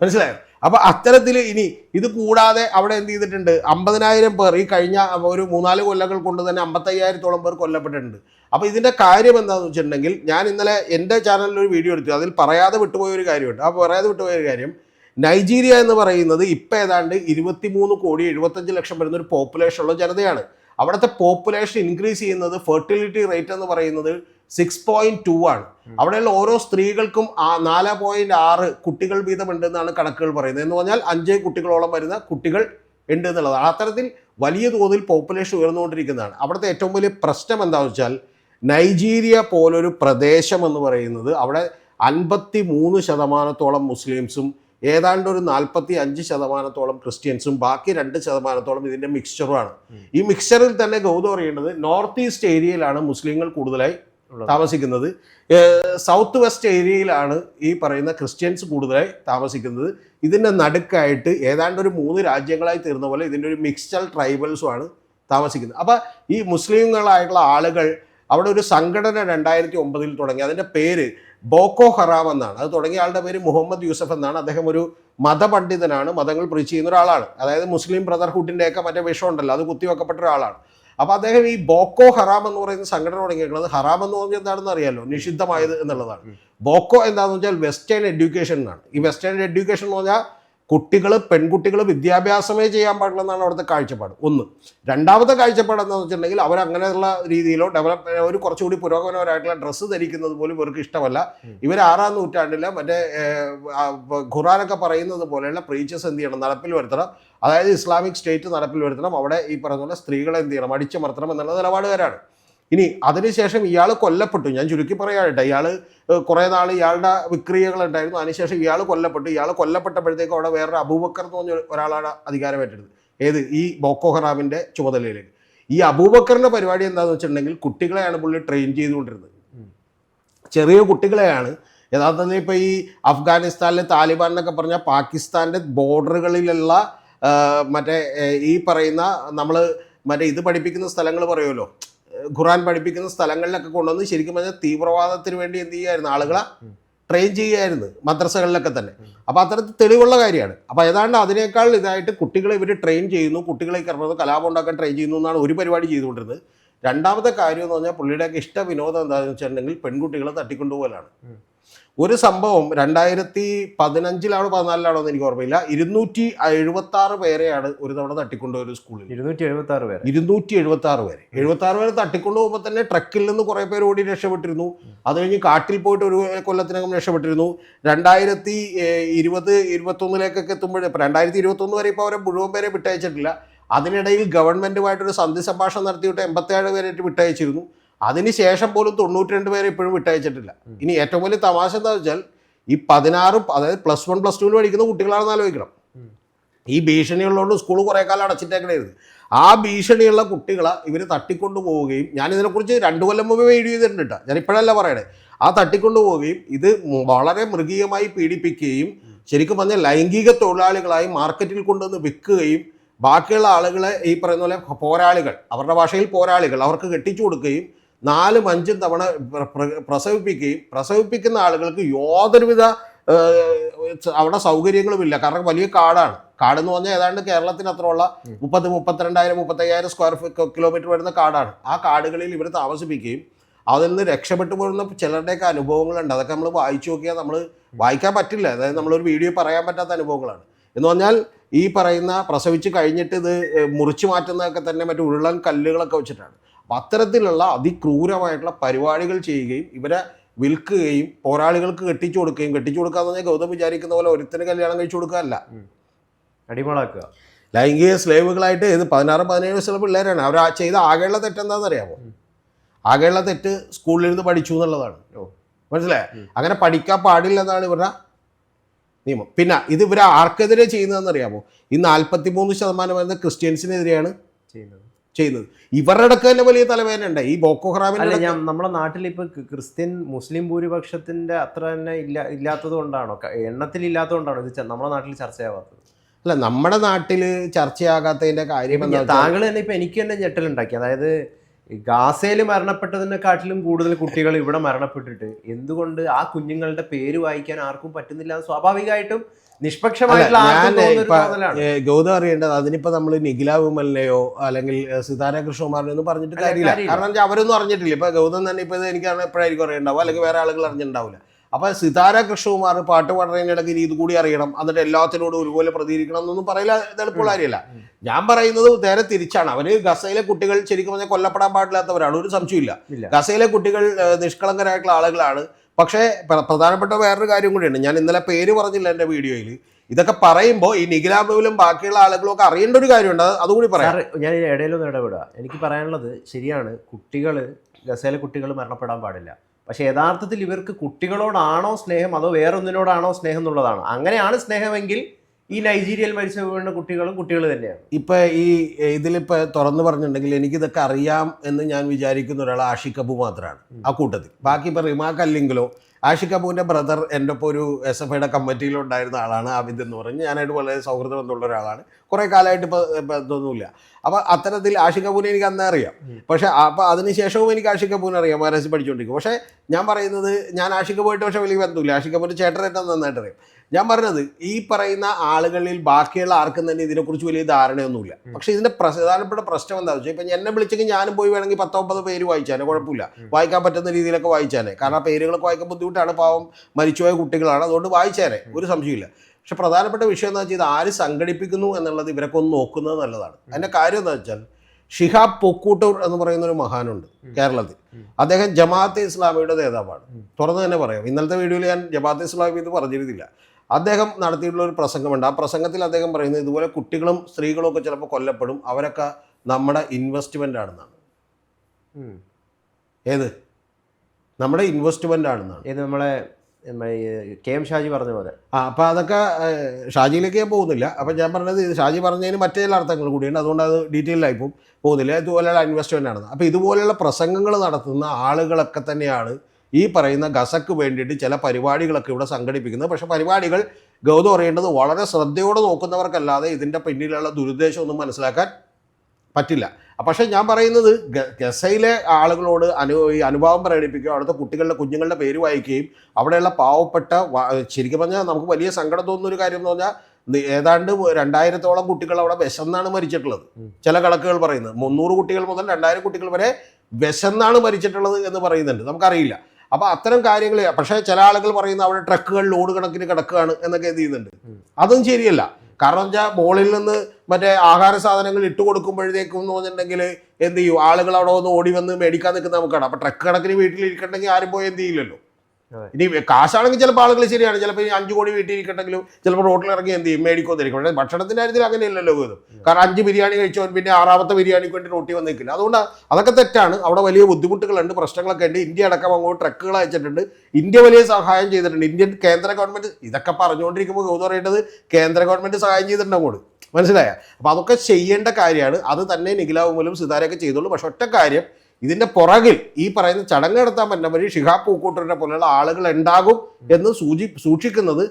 S2: മനസ്സിലായോ? അപ്പൊ അത്തരത്തിൽ ഇനി ഇത് കൂടാതെ അവിടെ എന്ത് ചെയ്തിട്ടുണ്ട്? അമ്പതിനായിരം പേർ ഈ കഴിഞ്ഞ ഒരു മൂന്നാൽ കൊല്ലങ്ങൾ കൊണ്ട് തന്നെ അമ്പത്തയ്യായിരത്തോളം പേർ കൊല്ലപ്പെട്ടിട്ടുണ്ട്. അപ്പൊ ഇതിന്റെ കാര്യം എന്താണെന്ന് വെച്ചിട്ടുണ്ടെങ്കിൽ ഞാൻ ഇന്നലെ എന്റെ ചാനലിൽ ഒരു വീഡിയോ എടുത്തു. അതിൽ പറയാതെ വിട്ടുപോയ ഒരു കാര്യമുണ്ട്. ആ പറയാതെ വിട്ടുപോയ ഒരു കാര്യം നൈജീരിയ എന്ന് പറയുന്നത് ഇപ്പം ഏതാണ്ട് ഇരുപത്തിമൂന്ന് കോടി എഴുപത്തഞ്ച് ലക്ഷം വരുന്ന ഒരു പോപ്പുലേഷൻ ഉള്ള ജനതയാണ്. അവിടുത്തെ പോപ്പുലേഷൻ ഇൻക്രീസ് ചെയ്യുന്നത് ഫെർട്ടിലിറ്റി റേറ്റ് എന്ന് പറയുന്നത് സിക്സ് പോയിന്റ് ടു ആണ്. അവിടെയുള്ള ഓരോ സ്ത്രീകൾക്കും ആ നാല് പോയിന്റ് ആറ് കുട്ടികൾ വീതമുണ്ടെന്നാണ് കണക്കുകൾ പറയുന്നത്. എന്ന് പറഞ്ഞാൽ അഞ്ച് കുട്ടികളോളം വരുന്ന കുട്ടികൾ ഉണ്ട് എന്നുള്ളതാണ് അത്തരത്തിൽ വലിയ തോതിൽ പോപ്പുലേഷൻ ഉയർന്നുകൊണ്ടിരിക്കുന്നതാണ്. അവിടുത്തെ ഏറ്റവും വലിയ പ്രശ്നം എന്താണെന്ന് വെച്ചാൽ നൈജീരിയ പോലൊരു പ്രദേശം എന്ന് പറയുന്നത് അവിടെ അൻപത്തി മൂന്ന് ശതമാനത്തോളം മുസ്ലിംസും ഏതാണ്ട് ഒരു നാൽപ്പത്തി അഞ്ച് ശതമാനത്തോളം ക്രിസ്ത്യൻസും ബാക്കി രണ്ട് ശതമാനത്തോളം ഇതിന്റെ മിക്സ്ചറുമാണ്. ഈ മിക്സ്ചറിൽ തന്നെ ഗൗതം അറിയേണ്ടത് നോർത്ത് ഈസ്റ്റ് ഏരിയയിലാണ് മുസ്ലിങ്ങൾ കൂടുതലായി താമസിക്കുന്നത്. സൗത്ത് വെസ്റ്റ് ഏരിയയിലാണ് ഈ പറയുന്ന ക്രിസ്ത്യൻസ് കൂടുതലായി താമസിക്കുന്നത്. ഇതിന്റെ നടുക്കായിട്ട് ഏതാണ്ട് ഒരു മൂന്ന് രാജ്യങ്ങളായി തീർന്ന പോലെ ഇതിന്റെ ഒരു മിക്സ്ചർ ട്രൈബൽസുമാണ് താമസിക്കുന്നത്. അപ്പോൾ ഈ മുസ്ലിങ്ങളായിട്ടുള്ള ആളുകൾ അവിടെ ഒരു സംഘടന രണ്ടായിരത്തി ഒമ്പതിൽ തുടങ്ങി. അതിന്റെ പേര് ബോക്കോ ഹറാം എന്നാണ്. അത് തുടങ്ങിയ ആളുടെ പേര് മുഹമ്മദ് യൂസഫ് എന്നാണ്. അദ്ദേഹം ഒരു മതപണ്ഡിതനാണ്. മതങ്ങൾ പ്രീച്ച് ചെയ്യുന്ന ഒരാളാണ്. അതായത് മുസ്ലിം ബ്രദർഹുഡിന്റെ ഒക്കെ മറ്റേ വിഷം ഉണ്ടല്ലോ അത് കുത്തിവെക്കപ്പെട്ട ഒരാളാണ്. അപ്പോൾ അദ്ദേഹം ഈ ബോക്കോ ഹറാം എന്ന് പറയുന്ന സംഘടന തുടങ്ങിയിരിക്കുന്നത് ഹറാം എന്ന് പറഞ്ഞാൽ എന്താണെന്ന് അറിയാലോ? നിഷിദ്ധമായത് എന്നുള്ളതാണ്. ബോക്കോ എന്താണെന്ന് വെച്ചാൽ വെസ്റ്റേൺ എഡ്യൂക്കേഷൻ എന്നാണ്. ഈ വെസ്റ്റേൺ എഡ്യൂക്കേഷൻ എന്ന് പറഞ്ഞാൽ കുട്ടികൾ പെൺകുട്ടികൾ വിദ്യാഭ്യാസമേ ചെയ്യാൻ പാടില്ലെന്നാണ് അവിടുത്തെ കാഴ്ചപ്പാട്. ഒന്ന്. രണ്ടാമത്തെ കാഴ്ചപ്പാട് എന്താണെന്ന് വെച്ചിട്ടുണ്ടെങ്കിൽ അവർ അങ്ങനെയുള്ള രീതിയിലോ ഡെവലപ്പ് ഒരു കുറച്ചുകൂടി പുരോഗമനപരമായിട്ടുള്ള ഡ്രസ്സ് ധരിക്കുന്നത് പോലും ഇവർക്ക് ഇഷ്ടമല്ല. ഇവർ ആറാം നൂറ്റാണ്ടിലെ മറ്റേ ഖുറാനൊക്കെ പറയുന്നത് പോലെയുള്ള പ്രീച്ചസ് എന്ത് ചെയ്യണം? നടപ്പിൽ വരുത്തണം. അതായത് ഇസ്ലാമിക് സ്റ്റേറ്റ് നടപ്പിൽ വരുത്തണം. അവിടെ ഈ പറഞ്ഞ പോലെ സ്ത്രീകളെ എന്ത് ചെയ്യണം? അടിച്ചമർത്തണം എന്നുള്ള നിലപാടുകാരാണ്. ഇനി അതിനുശേഷം ഇയാൾ കൊല്ലപ്പെട്ടു. ഞാൻ ചുരുക്കി പറയാട്ടെ ഇയാൾ കുറേ നാൾ ഇയാളുടെ വിക്രിയകൾ ഉണ്ടായിരുന്നു അതിനുശേഷം ഇയാൾ കൊല്ലപ്പെട്ടു. ഇയാൾ കൊല്ലപ്പെട്ടപ്പോഴത്തേക്കും അവിടെ വേറൊരു അബൂബക്കർ എന്ന് പറഞ്ഞ ഒരാളാണ് അധികാരമേറ്റെടുത്തത് ഏത്? ഈ ബോക്കോ ഹറാമിന്റെ ചുമതലയിലേക്ക്. ഈ അബൂബക്കറിന്റെ പരിപാടി എന്താണെന്ന് വെച്ചിട്ടുണ്ടെങ്കിൽ കുട്ടികളെയാണ് പുള്ളി ട്രെയിൻ ചെയ്തുകൊണ്ടിരുന്നത്. ചെറിയ കുട്ടികളെയാണ്. യഥാർത്ഥത്തിൽ ഇപ്പോൾ ഈ അഫ്ഗാനിസ്ഥാനിലെ താലിബാൻ എന്നൊക്കെ പറഞ്ഞാൽ പാകിസ്ഥാന്റെ ബോർഡറുകളിലുള്ള മറ്റേ ഈ പറയുന്ന നമ്മൾ മറ്റേ ഇത് പഠിപ്പിക്കുന്ന സ്ഥലങ്ങൾ പറയുമല്ലോ. ഖുറാൻ പഠിപ്പിക്കുന്ന സ്ഥലങ്ങളിലൊക്കെ കൊണ്ടുവന്ന് ശരിക്കും പറഞ്ഞാൽ തീവ്രവാദത്തിന് വേണ്ടി എന്ത് ചെയ്യുമായിരുന്നു ആളുകളെ ട്രെയിൻ ചെയ്യുമായിരുന്നു മദ്രസകളിലൊക്കെ തന്നെ. അപ്പോൾ അത്തരത്തിൽ തെളിവുള്ള കാര്യമാണ്. അപ്പോൾ ഏതാണ്ട് അതിനേക്കാൾ ഇതായിട്ട് കുട്ടികളെ ഇവർ ട്രെയിൻ ചെയ്യുന്നു കുട്ടികളെ കിടന്നത് കലാപം ഉണ്ടാക്കാൻ ട്രെയിൻ ചെയ്യുന്നു എന്നാണ് ഒരു പരിപാടി ചെയ്തുകൊണ്ടിരുന്നത്. രണ്ടാമത്തെ കാര്യം എന്ന് പറഞ്ഞാൽ പുള്ളിയുടെയൊക്കെ ഇഷ്ട വിനോദം എന്താണെന്ന് വെച്ചിട്ടുണ്ടെങ്കിൽ പെൺകുട്ടികളെ തട്ടിക്കൊണ്ടുപോകലാണ്. ഒരു സംഭവം രണ്ടായിരത്തി പതിനഞ്ചിലാണോ പതിനാലിലാണോ എന്ന് എനിക്ക് ഓർമ്മയില്ല. ഇരുന്നൂറ്റി എഴുപത്തി ആറ് പേരെയാണ് ഒരു തവണ തട്ടിക്കൊണ്ടുപോയ ഒരു സ്കൂളിൽ
S1: ഇരുന്നൂറ്റി എഴുപത്തി ആറ് പേര്.
S2: ഇരുന്നൂറ്റി എഴുപത്തി ആറ് പേര്. എഴുപത്തി ആറ് പേര് തട്ടിക്കൊണ്ടു പോകുമ്പോൾ തന്നെ ട്രക്കിൽ നിന്ന് കുറേ പേര് ഓടി രക്ഷപ്പെട്ടിരുന്നു. അത് കഴിഞ്ഞ് കാട്ടിൽ പോയിട്ട് ഒരു കൊല്ലത്തിനകം രക്ഷപ്പെട്ടിരുന്നു. രണ്ടായിരത്തി ഇരുപത് ഇരുപത്തൊന്നിലേക്കൊക്കെ എത്തുമ്പോഴേ ഇപ്പം രണ്ടായിരത്തി ഇരുപത്തൊന്ന് വരെ ഇപ്പോൾ അവരെ മുഴുവൻ പേരെ വിട്ടയച്ചിട്ടില്ല. അതിനിടയിൽ ഗവൺമെന്റുമായിട്ടൊരു സന്ധി സംഭാഷണം നടത്തിയിട്ട് എൺപത്തേഴ് പേരായിട്ട് വിട്ടയച്ചിരുന്നു. അതിനുശേഷം പോലും തൊണ്ണൂറ്റി രണ്ട് പേരെ ഇപ്പോഴും വിട്ടയച്ചിട്ടില്ല. ഇനി ഏറ്റവും വലിയ തമാശ എന്താ വെച്ചാൽ ഈ പതിനാറ് അതായത് പ്ലസ് വൺ പ്ലസ് ടുവിൽ പഠിക്കുന്ന കുട്ടികളാണെന്ന് ആലോചിക്കണം. ഈ ഭീഷണിയുള്ളതുകൊണ്ട് സ്കൂൾ കുറേ കാലം അടച്ചിട്ടേക്കണായിരുന്നു. ആ ഭീഷണിയുള്ള കുട്ടികളെ ഇവർ തട്ടിക്കൊണ്ടു പോവുകയും ഞാൻ ഇതിനെക്കുറിച്ച് രണ്ട് കൊല്ലം മുമ്പ് വീഡിയോ ചെയ്തിട്ടുണ്ട് കേട്ടോ. ഞാൻ ഇപ്പോഴല്ല പറയണേ. ആ തട്ടിക്കൊണ്ടു പോവുകയും ഇത് വളരെ മൃഗീയമായി പീഡിപ്പിക്കുകയും ശരിക്കും പറഞ്ഞാൽ ലൈംഗിക തൊഴിലാളികളായി മാർക്കറ്റിൽ കൊണ്ടുവന്ന് വിൽക്കുകയും ബാക്കിയുള്ള ആളുകളെ ഈ പറയുന്ന പോലെ പോരാളികൾ അവരുടെ ഭാഷയിൽ പോരാളികൾ അവർക്ക് കെട്ടിച്ചു കൊടുക്കുകയും നാലും അഞ്ചും തവണ പ്ര- പ്ര- പ്രസവിപ്പിക്കുകയും പ്രസവിപ്പിക്കുന്ന ആളുകൾക്ക് യാതൊരുവിധ അവിടെ സൗകര്യങ്ങളുമില്ല. കാരണം വലിയ കാടാണ്. കാട് എന്ന് പറഞ്ഞാൽ ഏതാണ്ട് കേരളത്തിന് അത്രയുള്ള മുപ്പത് മുപ്പത്തിരണ്ടായിരം മുപ്പത്തയ്യായിരം സ്ക്വയർ കിലോമീറ്റർ വരുന്ന കാടാണ്. ആ കാടുകളിൽ ഇവർ താമസിപ്പിക്കുകയും അതിൽ നിന്ന് രക്ഷപ്പെട്ടു പോകുന്ന ചിലരുടെയൊക്കെ അനുഭവങ്ങളുണ്ട്. അതൊക്കെ നമ്മൾ വായിച്ചു നോക്കിയാൽ നമ്മൾ വായിക്കാൻ പറ്റില്ല. അതായത് നമ്മളൊരു വീഡിയോ പറയാൻ പറ്റാത്ത അനുഭവങ്ങളാണ്. എന്ന് പറഞ്ഞാൽ ഈ പറയുന്ന പ്രസവിച്ച് കഴിഞ്ഞിട്ട് ഇത് മുറിച്ചു മാറ്റുന്നതൊക്കെ തന്നെ മറ്റു ഉരുളൻ കല്ലുകളൊക്കെ വെച്ചിട്ടാണ്. അപ്പം അത്തരത്തിലുള്ള അതിക്രൂരമായിട്ടുള്ള പരിപാടികൾ ചെയ്യുകയും ഇവരെ വിൽക്കുകയും പോരാളികൾക്ക് കെട്ടിച്ചു കൊടുക്കുകയും കെട്ടിച്ചു കൊടുക്കാന്ന് പറഞ്ഞാൽ ഗൗതം വിചാരിക്കുന്ന പോലെ ഒരുത്തിന് കല്യാണം കഴിച്ചു കൊടുക്കാനല്ല
S1: അടിമളാക്കുക
S2: ലൈംഗിക സ്ലേവുകളായിട്ട് ഇത് പതിനാറ് പതിനേഴ് വയസ്സുള്ള പിള്ളേരാണ്. അവർ ആ ചെയ്ത ആകെയുള്ള തെറ്റെന്താണെന്ന് അറിയാമോ ആകെയുള്ള തെറ്റ് സ്കൂളിൽ നിന്ന് പഠിച്ചു എന്നുള്ളതാണ്.
S1: മനസ്സിലെ
S2: മനസ്സിലായോ? അങ്ങനെ പഠിക്കാൻ പാടില്ല എന്നാണ് ഇവരുടെ നിയമം. പിന്നെ ഇത് ഇവർ ആർക്കെതിരെ ചെയ്യുന്നതെന്ന് അറിയാമോ ഈ നാൽപ്പത്തി മൂന്ന് ശതമാനം വരുന്ന ക്രിസ്ത്യൻസിനെതിരെയാണ്
S1: ചെയ്യുന്നത്.
S2: ചെയ്യുന്നത്. ഇവരുടെ അടുക്ക് തന്നെ വലിയ തലവേദന ഉണ്ട്. ഈ ബോക്കോ ഹറാമിന്റെ
S1: ഞാൻ നമ്മുടെ നാട്ടിൽ ഇപ്പൊ ക്രിസ്ത്യൻ മുസ്ലിം ഭൂരിപക്ഷത്തിന്റെ അത്ര തന്നെ ഇല്ല ഇല്ലാത്തത് കൊണ്ടാണോ? എണ്ണത്തിൽ ഇല്ലാത്തത് കൊണ്ടാണോ? ഇത് നമ്മുടെ നാട്ടിൽ ചർച്ചയാവാത്തത്.
S2: അല്ല നമ്മുടെ നാട്ടിൽ ചർച്ചയാകാത്തതിന്റെ കാര്യം
S1: താങ്കൾ തന്നെ ഇപ്പൊ എനിക്ക് തന്നെ ഞെട്ടലുണ്ടാക്കി. അതായത് ഗാസയിൽ മരണപ്പെട്ടതിനെക്കാട്ടിലും കൂടുതൽ കുട്ടികൾ ഇവിടെ മരണപ്പെട്ടിട്ട് എന്തുകൊണ്ട് ആ കുഞ്ഞുങ്ങളുടെ പേര് വായിക്കാൻ ആർക്കും പറ്റുന്നില്ല സ്വാഭാവികമായിട്ടും
S2: ഗൗതം അറിയേണ്ടത് അതിനിപ്പോ നമ്മൾ നിഖില വിമലിനെയോ അല്ലെങ്കിൽ സിതാര കൃഷ്ണകുമാറിനെ ഒന്നും പറഞ്ഞിട്ട് കാര്യമില്ല. കാരണം അവരൊന്നും അറിഞ്ഞിട്ടില്ല. ഇപ്പൊ ഗൗതം തന്നെ ഇപ്പൊ എനിക്ക് എപ്പോഴായിരിക്കും അറിയണ്ടാവും അല്ലെങ്കിൽ വേറെ ആളുകൾ അറിഞ്ഞിട്ടുണ്ടാവില്ല. അപ്പൊ സിതാര കൃഷ്ണകുമാർ പാട്ട് പാടുന്നതിനിടയ്ക്ക് ഇനി ഇത് കൂടി അറിയണം. എന്നിട്ട് എല്ലാത്തിനോടും ഒരുപോലെ പ്രതികരിക്കണം എന്നൊന്നും പറയില്ല എളുപ്പമുള്ള കാര്യമല്ല. ഞാൻ പറയുന്നത് നേരെ തിരിച്ചാണ്. അവർ ഗസയിലെ കുട്ടികൾ ശരിക്കും പറഞ്ഞാൽ കൊല്ലപ്പെടാൻ പാടില്ലാത്തവരാണ്. ഒരു സംശയമില്ല ഗസയിലെ കുട്ടികൾ നിഷ്കളങ്കരായിട്ടുള്ള ആളുകളാണ്. പക്ഷേ പ്ര- പ്രധാനപ്പെട്ട വേറൊരു കാര്യം കൂടിയുണ്ട്. ഞാൻ ഇന്നലെ പേര് പറഞ്ഞില്ല എന്റെ വീഡിയോയിൽ ഇതൊക്കെ പറയുമ്പോൾ ഈ നിഖിലാബുലും ബാക്കിയുള്ള ആളുകളും ഒക്കെ അറിയേണ്ട ഒരു കാര്യമുണ്ട്. അത് അതുകൂടി പറയാം.
S1: ഞാൻ ഇടയിലൊന്നും ഇടപെടുക. എനിക്ക് പറയാനുള്ളത് ശരിയാണ്. കുട്ടികൾ ഗസയിലെ കുട്ടികൾ മരണപ്പെടാൻ പാടില്ല. പക്ഷേ യഥാർത്ഥത്തിൽ ഇവർക്ക് കുട്ടികളോടാണോ സ്നേഹം? അതോ വേറൊന്നിനോടാണോ സ്നേഹം എന്നുള്ളതാണ്. അങ്ങനെയാണ് സ്നേഹമെങ്കിൽ ഈ നൈജീരിയയിൽ മരിച്ചു വീണ കുട്ടികളും കുട്ടികൾ തന്നെയാണ്.
S2: ഇപ്പൊ ഈ ഇതിലിപ്പോ തുറന്നു പറഞ്ഞിട്ടുണ്ടെങ്കിൽ എനിക്കിതൊക്കെ അറിയാം എന്ന് ഞാൻ വിചാരിക്കുന്ന ഒരാൾ ആഷിഖ് അബു മാത്രമാണ് ആ കൂട്ടത്തിൽ. ബാക്കി ഇപ്പൊ റിമാക്ക് അല്ലെങ്കിലോ ആഷിഖ് അബുവിന്റെ ബ്രദർ എന്റെ ഒപ്പം ഒരു എസ് എഫ് ഐയുടെ കമ്മിറ്റിയിലുണ്ടായിരുന്ന ആളാണ് ആബിദ് എന്ന് പറഞ്ഞ് ഞാനായിട്ട് വളരെ സൗഹൃദം എന്നുള്ള ഒരാളാണ്. കുറെ കാലമായിട്ട് ഇപ്പോൾ ബന്ധമൊന്നുമില്ല അപ്പൊ അത്തരത്തിൽ ആഷിക് കപൂനെ എനിക്ക് അന്നേ അറിയാം. പക്ഷെ അപ്പൊ അതിനുശേഷവും എനിക്ക് ആഷിക് കപൂർ അറിയാം മഹാരാജ് പഠിച്ചുകൊണ്ടിരിക്കും പക്ഷേ ഞാൻ പറയുന്നത് ഞാൻ ആഷിക് പോയിട്ട് പക്ഷെ വലിയ ബന്ധമില്ല. ആഷിക് കപൂർ ചേട്ടനായിട്ട് നന്നായിട്ട് അറിയാം. ഞാൻ പറഞ്ഞത് ഈ പറയുന്ന ആളുകളിൽ ബാക്കിയുള്ള ആർക്കും തന്നെ ഇതിനെക്കുറിച്ച് വലിയ ധാരണയൊന്നുമില്ല. പക്ഷെ ഇതിന്റെ പ്രധാനപ്പെട്ട പ്രശ്നം എന്താണെന്ന് വെച്ചാൽ ഇപ്പം എന്നെ വിളിച്ചെങ്കിൽ ഞാനും പോയി വേണമെങ്കിൽ പത്തൊമ്പത് പേര് വായിച്ചാൽ കുഴപ്പമില്ല. വായിക്കാൻ പറ്റുന്ന രീതിയിലൊക്കെ വായിച്ചാൽ കാരണം ആ പേരുകളൊക്കെ വായിക്കാൻ ബുദ്ധിമുട്ടാണ്. പാവം മരിച്ചുപോയ കുട്ടികളാണ്. അതുകൊണ്ട് വായിച്ചാനെ ഒരു സംശയമില്ല പക്ഷെ പ്രധാനപ്പെട്ട വിഷയം എന്താ വെച്ചാൽ ഇത് ആര് സംഘടിപ്പിക്കുന്നു എന്നുള്ളത് ഇവരൊക്കെ ഒന്ന് നോക്കുന്നത് നല്ലതാണ്. അതിന്റെ കാര്യം എന്താ വെച്ചാൽ ഷിഹാബ് പൊക്കൂട്ടൂർ എന്ന് പറയുന്ന ഒരു മഹാനുണ്ട് കേരളത്തിൽ. അദ്ദേഹം ജമാഅത്തെ ഇസ്ലാമിയുടെ നേതാവാണ്. തുറന്നു തന്നെ പറയാം. ഇന്നലത്തെ വീഡിയോയിൽ ഞാൻ ജമാഅത്തെ ഇസ്ലാമി ഇത് പറഞ്ഞിരുന്നില്ല. അദ്ദേഹം നടത്തിയിട്ടുള്ള ഒരു പ്രസംഗമുണ്ട്. ആ പ്രസംഗത്തിൽ അദ്ദേഹം പറയുന്നത് ഇതുപോലെ കുട്ടികളും സ്ത്രീകളും ഒക്കെ ചിലപ്പോൾ കൊല്ലപ്പെടും. അവരൊക്കെ നമ്മുടെ ഇൻവെസ്റ്റ്മെന്റ് ആണെന്നാണ്. ഏത്? നമ്മുടെ ഇൻവെസ്റ്റ്മെന്റ് ആണെന്നാണ്.
S1: ഇത് നമ്മളെ കെ എം ഷാജി പറഞ്ഞ പോലെ.
S2: ആ അപ്പം അതൊക്കെ ഷാജിയിലേക്ക് ഞാൻ പോകുന്നില്ല. അപ്പം ഞാൻ പറഞ്ഞത് ഇത് ഷാജി പറഞ്ഞതിന് മറ്റേ ചില അർത്ഥങ്ങൾ കൂടിയുണ്ട്. അതുകൊണ്ട് അത് ഡീറ്റെയിൽ ആയി പോകും. പോകുന്നില്ല. ഇതുപോലെയുള്ള ഇൻവെസ്റ്റ്മെന്റ് ആണ് അപ്പോൾ ഇതുപോലെയുള്ള പ്രസംഗങ്ങൾ നടത്തുന്ന ആളുകളൊക്കെ തന്നെയാണ് ഈ പറയുന്ന ഗസക്ക് വേണ്ടിയിട്ട് ചില പരിപാടികളൊക്കെ ഇവിടെ സംഘടിപ്പിക്കുന്നത്. പക്ഷേ പരിപാടികൾ ഗൗതം അറിയേണ്ടത് വളരെ ശ്രദ്ധയോടെ നോക്കുന്നവർക്കല്ലാതെ ഇതിന്റെ പിന്നിലുള്ള ദുരുദ്ദേശം ഒന്നും മനസ്സിലാക്കാൻ പറ്റില്ല. പക്ഷേ ഞാൻ പറയുന്നത് ഗസയിലെ ആളുകളോട് അനു ഈ അനുഭാവം പ്രകടിപ്പിക്കുകയും അവിടുത്തെ കുട്ടികളുടെ കുഞ്ഞുങ്ങളുടെ പേര് വായിക്കുകയും അവിടെയുള്ള പാവപ്പെട്ട ശരിക്കും പറഞ്ഞാൽ നമുക്ക് വലിയ സങ്കടം തോന്നുന്ന ഒരു കാര്യം എന്ന് പറഞ്ഞാൽ ഏതാണ്ട് രണ്ടായിരത്തോളം കുട്ടികൾ അവിടെ വിശന്നാണ് മരിച്ചിട്ടുള്ളത്. ചില കണക്കുകൾ പറയുന്നത് മുന്നൂറ് കുട്ടികൾ മുതൽ രണ്ടായിരം കുട്ടികൾ വരെ വിശന്നാണ് മരിച്ചിട്ടുള്ളത് എന്ന് പറയുന്നുണ്ട്. നമുക്കറിയില്ല. അപ്പോൾ അത്തരം കാര്യങ്ങൾ പക്ഷേ ചില ആളുകൾ പറയുന്ന അവിടെ ട്രക്കുകൾ ലോഡ് കണക്കിന് കിടക്കുകയാണ് എന്നൊക്കെ എന്ത് ചെയ്യുന്നുണ്ട്. അതും ശരിയല്ല. കാരണം വെച്ചാൽ മുകളിൽ നിന്ന് മറ്റേ ആഹാര സാധനങ്ങൾ ഇട്ട് കൊടുക്കുമ്പോഴത്തേക്കും എന്ന് പറഞ്ഞിട്ടുണ്ടെങ്കിൽ എന്ത് ചെയ്യും? ആളുകൾ അവിടെ ഒന്ന് ഓടി വന്ന് മേടിക്കാൻ നിൽക്കുന്ന നമുക്കാണ്. അപ്പോൾ ട്രക്ക് കണക്കിന് വീട്ടിലിരിക്കണ്ടെങ്കിൽ ആരും പോയി എന്ത് ചെയ്യില്ലല്ലോ. ഇനി കാശാണെങ്കിൽ ചിലപ്പോൾ ആളുകൾ ശരിയാണ്. ചിലപ്പോൾ ഈ അഞ്ച് കോടി വീട്ടിരിക്കട്ടെങ്കിലും ചിലപ്പോൾ റോട്ടിൽ ഇറങ്ങി എന്ത് ചെയ്യും? മേടിക്കൊന്നിരിക്കും പക്ഷേ ഭക്ഷണത്തിന്റെ കാര്യത്തിൽ അങ്ങനെയല്ലല്ലോ ഇത്. കാരണം അഞ്ച് ബിരിയാണി കഴിച്ചവൻ പിന്നെ ആറാമത്തെ ബിരിയാണിക്ക് വേണ്ടി റോട്ടി വന്ന് നിൽക്കില്ല അതുകൊണ്ട് അതൊക്കെ തെറ്റാണ്. അവിടെ വലിയ ബുദ്ധിമുട്ടുകളുണ്ട് പ്രശ്നങ്ങളൊക്കെ ഉണ്ട്. ഇന്ത്യ അടക്കം അങ്ങോട്ട് ട്രക്കുകൾ അയച്ചിട്ടുണ്ട്. ഇന്ത്യ വലിയ സഹായം ചെയ്തിട്ടുണ്ട്. ഇന്ത്യൻ കേന്ദ്ര ഗവൺമെന്റ് ഇതൊക്കെ പറഞ്ഞുകൊണ്ടിരിക്കുമ്പോൾ ഗൗതം പറയേണ്ടത് കേന്ദ്ര ഗവൺമെന്റ് സഹായം ചെയ്തിട്ടുണ്ട് അങ്ങോട്ട്? മനസ്സിലായ? അപ്പോൾ അതൊക്കെ ചെയ്യേണ്ട കാര്യമാണ്. അത് തന്നെ നിഖിലാവുമലും സിതാരൊക്കെ ചെയ്തോളൂ പക്ഷെ ഒറ്റ കാര്യം ഇതിന്റെ പുറകിൽ ഈ പറയുന്ന ചടങ്ങ് നടത്താൻ പറ്റുന്ന വഴി ഷിഹാബ് പൂക്കൂട്ടറിനെ പോലെയുള്ള ആളുകൾ ഉണ്ടാകും എന്ന് സൂചി സൂക്ഷിക്കുന്നത്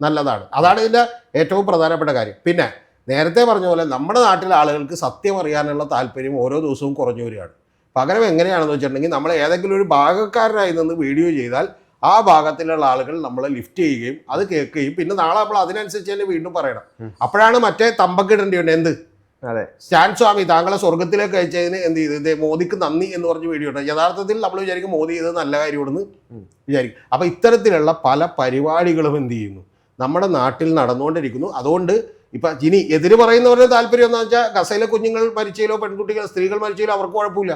S2: നല്ലതാണ്. അതാണ് ഇതിന്റെ ഏറ്റവും പ്രധാനപ്പെട്ട കാര്യം. പിന്നെ നേരത്തെ പറഞ്ഞ പോലെ നമ്മുടെ നാട്ടിലെ ആളുകൾക്ക് സത്യം അറിയാനുള്ള താല്പര്യം ഓരോ ദിവസവും കുറഞ്ഞു വരികയാണ്. പകരം എങ്ങനെയാണെന്ന് വെച്ചിട്ടുണ്ടെങ്കിൽ നമ്മൾ ഏതെങ്കിലും ഒരു ഭാഗക്കാരനായി നിന്ന് വീഡിയോ ചെയ്താൽ ആ ഭാഗത്തിലുള്ള ആളുകൾ നമ്മളെ ലിഫ്റ്റ് ചെയ്യുകയും അത് കേൾക്കുകയും പിന്നെ നാളെ നമ്മൾ അതിനനുസരിച്ച് തന്നെ വീണ്ടും പറയണം. അപ്പോഴാണ് മറ്റേ തമ്പക്കിടേണ്ടി വേണ്ടത് എന്ത്?
S1: അതെ.
S2: സ്റ്റാൻ സ്വാമി താങ്കളെ സ്വർഗത്തിലേക്ക് അയച്ചതിന് എന്ത് ചെയ്തു? ഇതേ മോദിക്ക് നന്ദി എന്ന് പറഞ്ഞ് വീഡിയോ ഉണ്ട് യഥാർത്ഥത്തിൽ നമ്മൾ വിചാരിക്കും മോദി ചെയ്തത് നല്ല കാര്യമാണെന്ന്. വിചാരിക്കും. അപ്പൊ ഇത്തരത്തിലുള്ള പല പരിപാടികളും എന്ത് ചെയ്യുന്നു? നമ്മുടെ നാട്ടിൽ നടന്നുകൊണ്ടിരിക്കുന്നു. അതുകൊണ്ട് ഇപ്പൊ ഇനി എതിര് പറയുന്നവരുടെ താല്പര്യം എന്താ വെച്ചാൽ ഗസയിലെ കുഞ്ഞുങ്ങൾ മരിച്ചതിലോ പെൺകുട്ടികൾ സ്ത്രീകൾ മരിച്ചതിലോ അവർക്ക് കുഴപ്പമില്ല.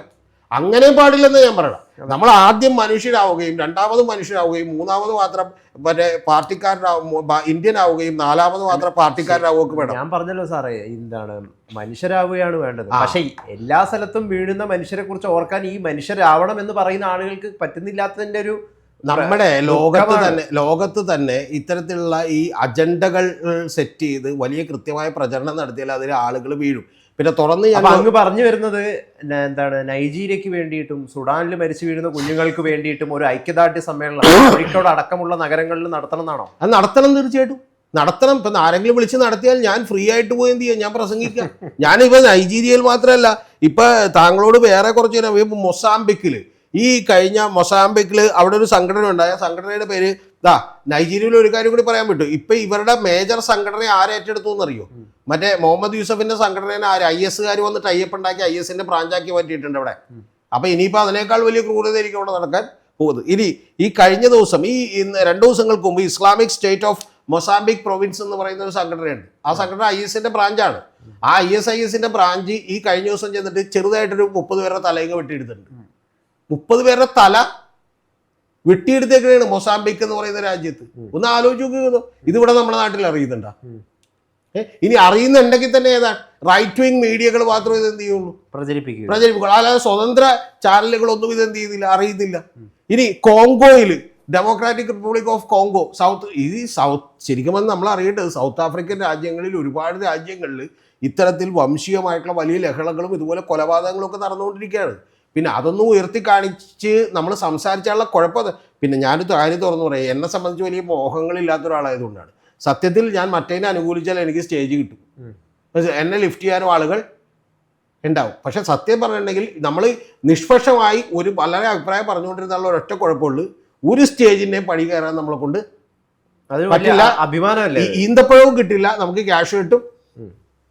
S2: അങ്ങനെ പാടില്ലെന്ന് ഞാൻ പറയണം. നമ്മൾ ആദ്യം മനുഷ്യരാവുകയും രണ്ടാമത് മനുഷ്യരാവുകയും മൂന്നാമത് മാത്രം മറ്റേ പാർട്ടിക്കാരനാവും ഇന്ത്യൻ ആവുകയും നാലാമത് മാത്രം പാർട്ടിക്കാരനാവുകയൊക്കെ വേണം.
S1: ഞാൻ പറഞ്ഞല്ലോ സാറേ എന്താണ് മനുഷ്യരാവുകയാണ് വേണ്ടത്. പക്ഷെ എല്ലാ സ്ഥലത്തും വീഴുന്ന മനുഷ്യരെ കുറിച്ച് ഓർക്കാൻ ഈ മനുഷ്യരാവണം എന്ന് പറയുന്ന ആളുകൾക്ക് പറ്റുന്നില്ലാത്തതിന്റെ ഒരു
S2: നമ്മുടെ ലോകത്ത് തന്നെ ലോകത്ത് തന്നെ ഇത്തരത്തിലുള്ള ഈ അജണ്ടകൾ സെറ്റ് ചെയ്ത് വലിയ കൃത്യമായ പ്രചരണം നടത്തിയാൽ അതിൽ ആളുകൾ വീഴും. പിന്നെ തുറന്ന് ഞാൻ
S1: അങ്ങ് പറഞ്ഞു വരുന്നത് എന്താണ് നൈജീരിയക്ക് വേണ്ടിയിട്ടും സുഡാനിൽ മരിച്ചു വീഴുന്ന കുഞ്ഞുങ്ങൾക്ക് വേണ്ടിയിട്ടും ഒരു ഐക്യദാർഢ്യ സമ്മേളനം കോഴിക്കോട് അടക്കമുള്ള നഗരങ്ങളിൽ നടത്തണം എന്നാണോ?
S2: അത് നടത്തണം തീർച്ചയായിട്ടും. നടത്തണം. ഇപ്പം ആരെങ്കിലും വിളിച്ച് നടത്തിയാൽ ഞാൻ ഫ്രീ ആയിട്ട് പോയി എന്ത് ചെയ്യാം? ഞാൻ പ്രസംഗിക്കാം. ഞാനിപ്പോൾ നൈജീരിയയിൽ മാത്രമല്ല ഇപ്പൊ താങ്കളോട് വേറെ കുറച്ച് നേരം മൊസാംബിക്കിൽ ഈ കഴിഞ്ഞ മൊസാംബിക്കിൽ അവിടെ ഒരു സംഘടന ഉണ്ടായ സംഘടനയുടെ പേര് ദാ നൈജീരിയയിൽ ഒരു കാര്യം കൂടി പറയാൻ പറ്റും. ഇപ്പൊ ഇവരുടെ മേജർ സംഘടന ആരേറ്റെടുത്തു എന്നറിയോ? മറ്റേ മുഹമ്മദ് യൂസഫിന്റെ സംഘടനയെ ആര്? ഐ എസ്സുകാർ വന്നിട്ട് അയ്യപ്പ് ഉണ്ടാക്കി ഐ എസിന്റെ ബ്രാഞ്ചാക്കി മാറ്റിയിട്ടുണ്ട് അവിടെ. അപ്പൊ ഇനിയിപ്പോ അതിനേക്കാൾ വലിയ ക്രൂരതയായിരിക്കും അവിടെ നടക്കാൻ പോകുന്നത്. ഇനി ഈ കഴിഞ്ഞ ദിവസം ഈ രണ്ടു ദിവസങ്ങൾക്ക് മുമ്പ് Islamic State of Mozambique province എന്ന് പറയുന്ന ഒരു സംഘടനയുണ്ട്. ആ സംഘടന ഐ എസിന്റെ ബ്രാഞ്ചാണ്. ആ ഐ എസ് ഐ എസിന്റെ ബ്രാഞ്ച് ഈ കഴിഞ്ഞ ദിവസം ചെന്നിട്ട് ചെറുതായിട്ടൊരു മുപ്പത് പേരുടെ തലയും വെട്ടിയെടുത്തിട്ടുണ്ട്. മുപ്പത് പേരുടെ തല വെട്ടിയെടുത്തേക്കാണ് മൊസാംബിക് എന്ന് പറയുന്ന രാജ്യത്ത്. ഒന്ന് ആലോചിച്ച് നോക്കുക ഇതിവിടെ നമ്മുടെ നാട്ടിൽ അറിയുന്നുണ്ട? ഇനി അറിയുന്നുണ്ടെങ്കിൽ തന്നെ ഏതാണ് റൈറ്റ് വിങ് മീഡിയകൾ മാത്രമേ ഇത് എന്ത് ചെയ്യുള്ളൂ.
S1: പ്രചരിപ്പിക്കുക
S2: പ്രചരിപ്പിക്കുക അല്ലാതെ സ്വതന്ത്ര ചാനലുകളൊന്നും ഇത് എന്ത് ചെയ്യുന്നില്ല അറിയുന്നില്ല. ഇനി കോങ്കോയിൽ Democratic Republic of Congo South ഈ സൗത്ത് ശരിക്കും നമ്മൾ അറിയേണ്ടത് സൗത്ത് ആഫ്രിക്കൻ രാജ്യങ്ങളിൽ ഒരുപാട് രാജ്യങ്ങളിൽ ഇത്തരത്തിൽ വംശീയമായിട്ടുള്ള വലിയ ലഹളകളും ഇതുപോലെ കൊലപാതകങ്ങളും ഒക്കെ നടന്നുകൊണ്ടിരിക്കുകയാണ്. പിന്നെ അതൊന്നും ഉയർത്തി കാണിച്ച് നമ്മൾ സംസാരിച്ചാലുള്ള കുഴപ്പം. പിന്നെ ഞാനൊരു കാര്യം തുറന്നു പറയാം. എന്നെ സംബന്ധിച്ച് വലിയ മോഹങ്ങളില്ലാത്ത ഒരാളായതുകൊണ്ടാണ്. സത്യത്തിൽ ഞാൻ മറ്റേനെ അനുകൂലിച്ചാൽ എനിക്ക് സ്റ്റേജ് കിട്ടും. എന്നെ ലിഫ്റ്റ് ചെയ്യാനും ആളുകൾ ഉണ്ടാവും. പക്ഷെ സത്യം പറഞ്ഞിട്ടുണ്ടെങ്കിൽ നമ്മൾ നിഷ്പക്ഷമായി ഒരു വളരെ അഭിപ്രായം പറഞ്ഞുകൊണ്ടിരുന്നുള്ള ഒരൊറ്റ കുഴപ്പമുള്ളൂ. ഒരു സ്റ്റേജിനെ പണി കയറാൻ നമ്മളെ കൊണ്ട് പറ്റില്ല.
S1: അഭിമാനമല്ല
S2: ഈന്തപ്പഴവും കിട്ടില്ല. നമുക്ക് ക്യാഷ് കിട്ടും.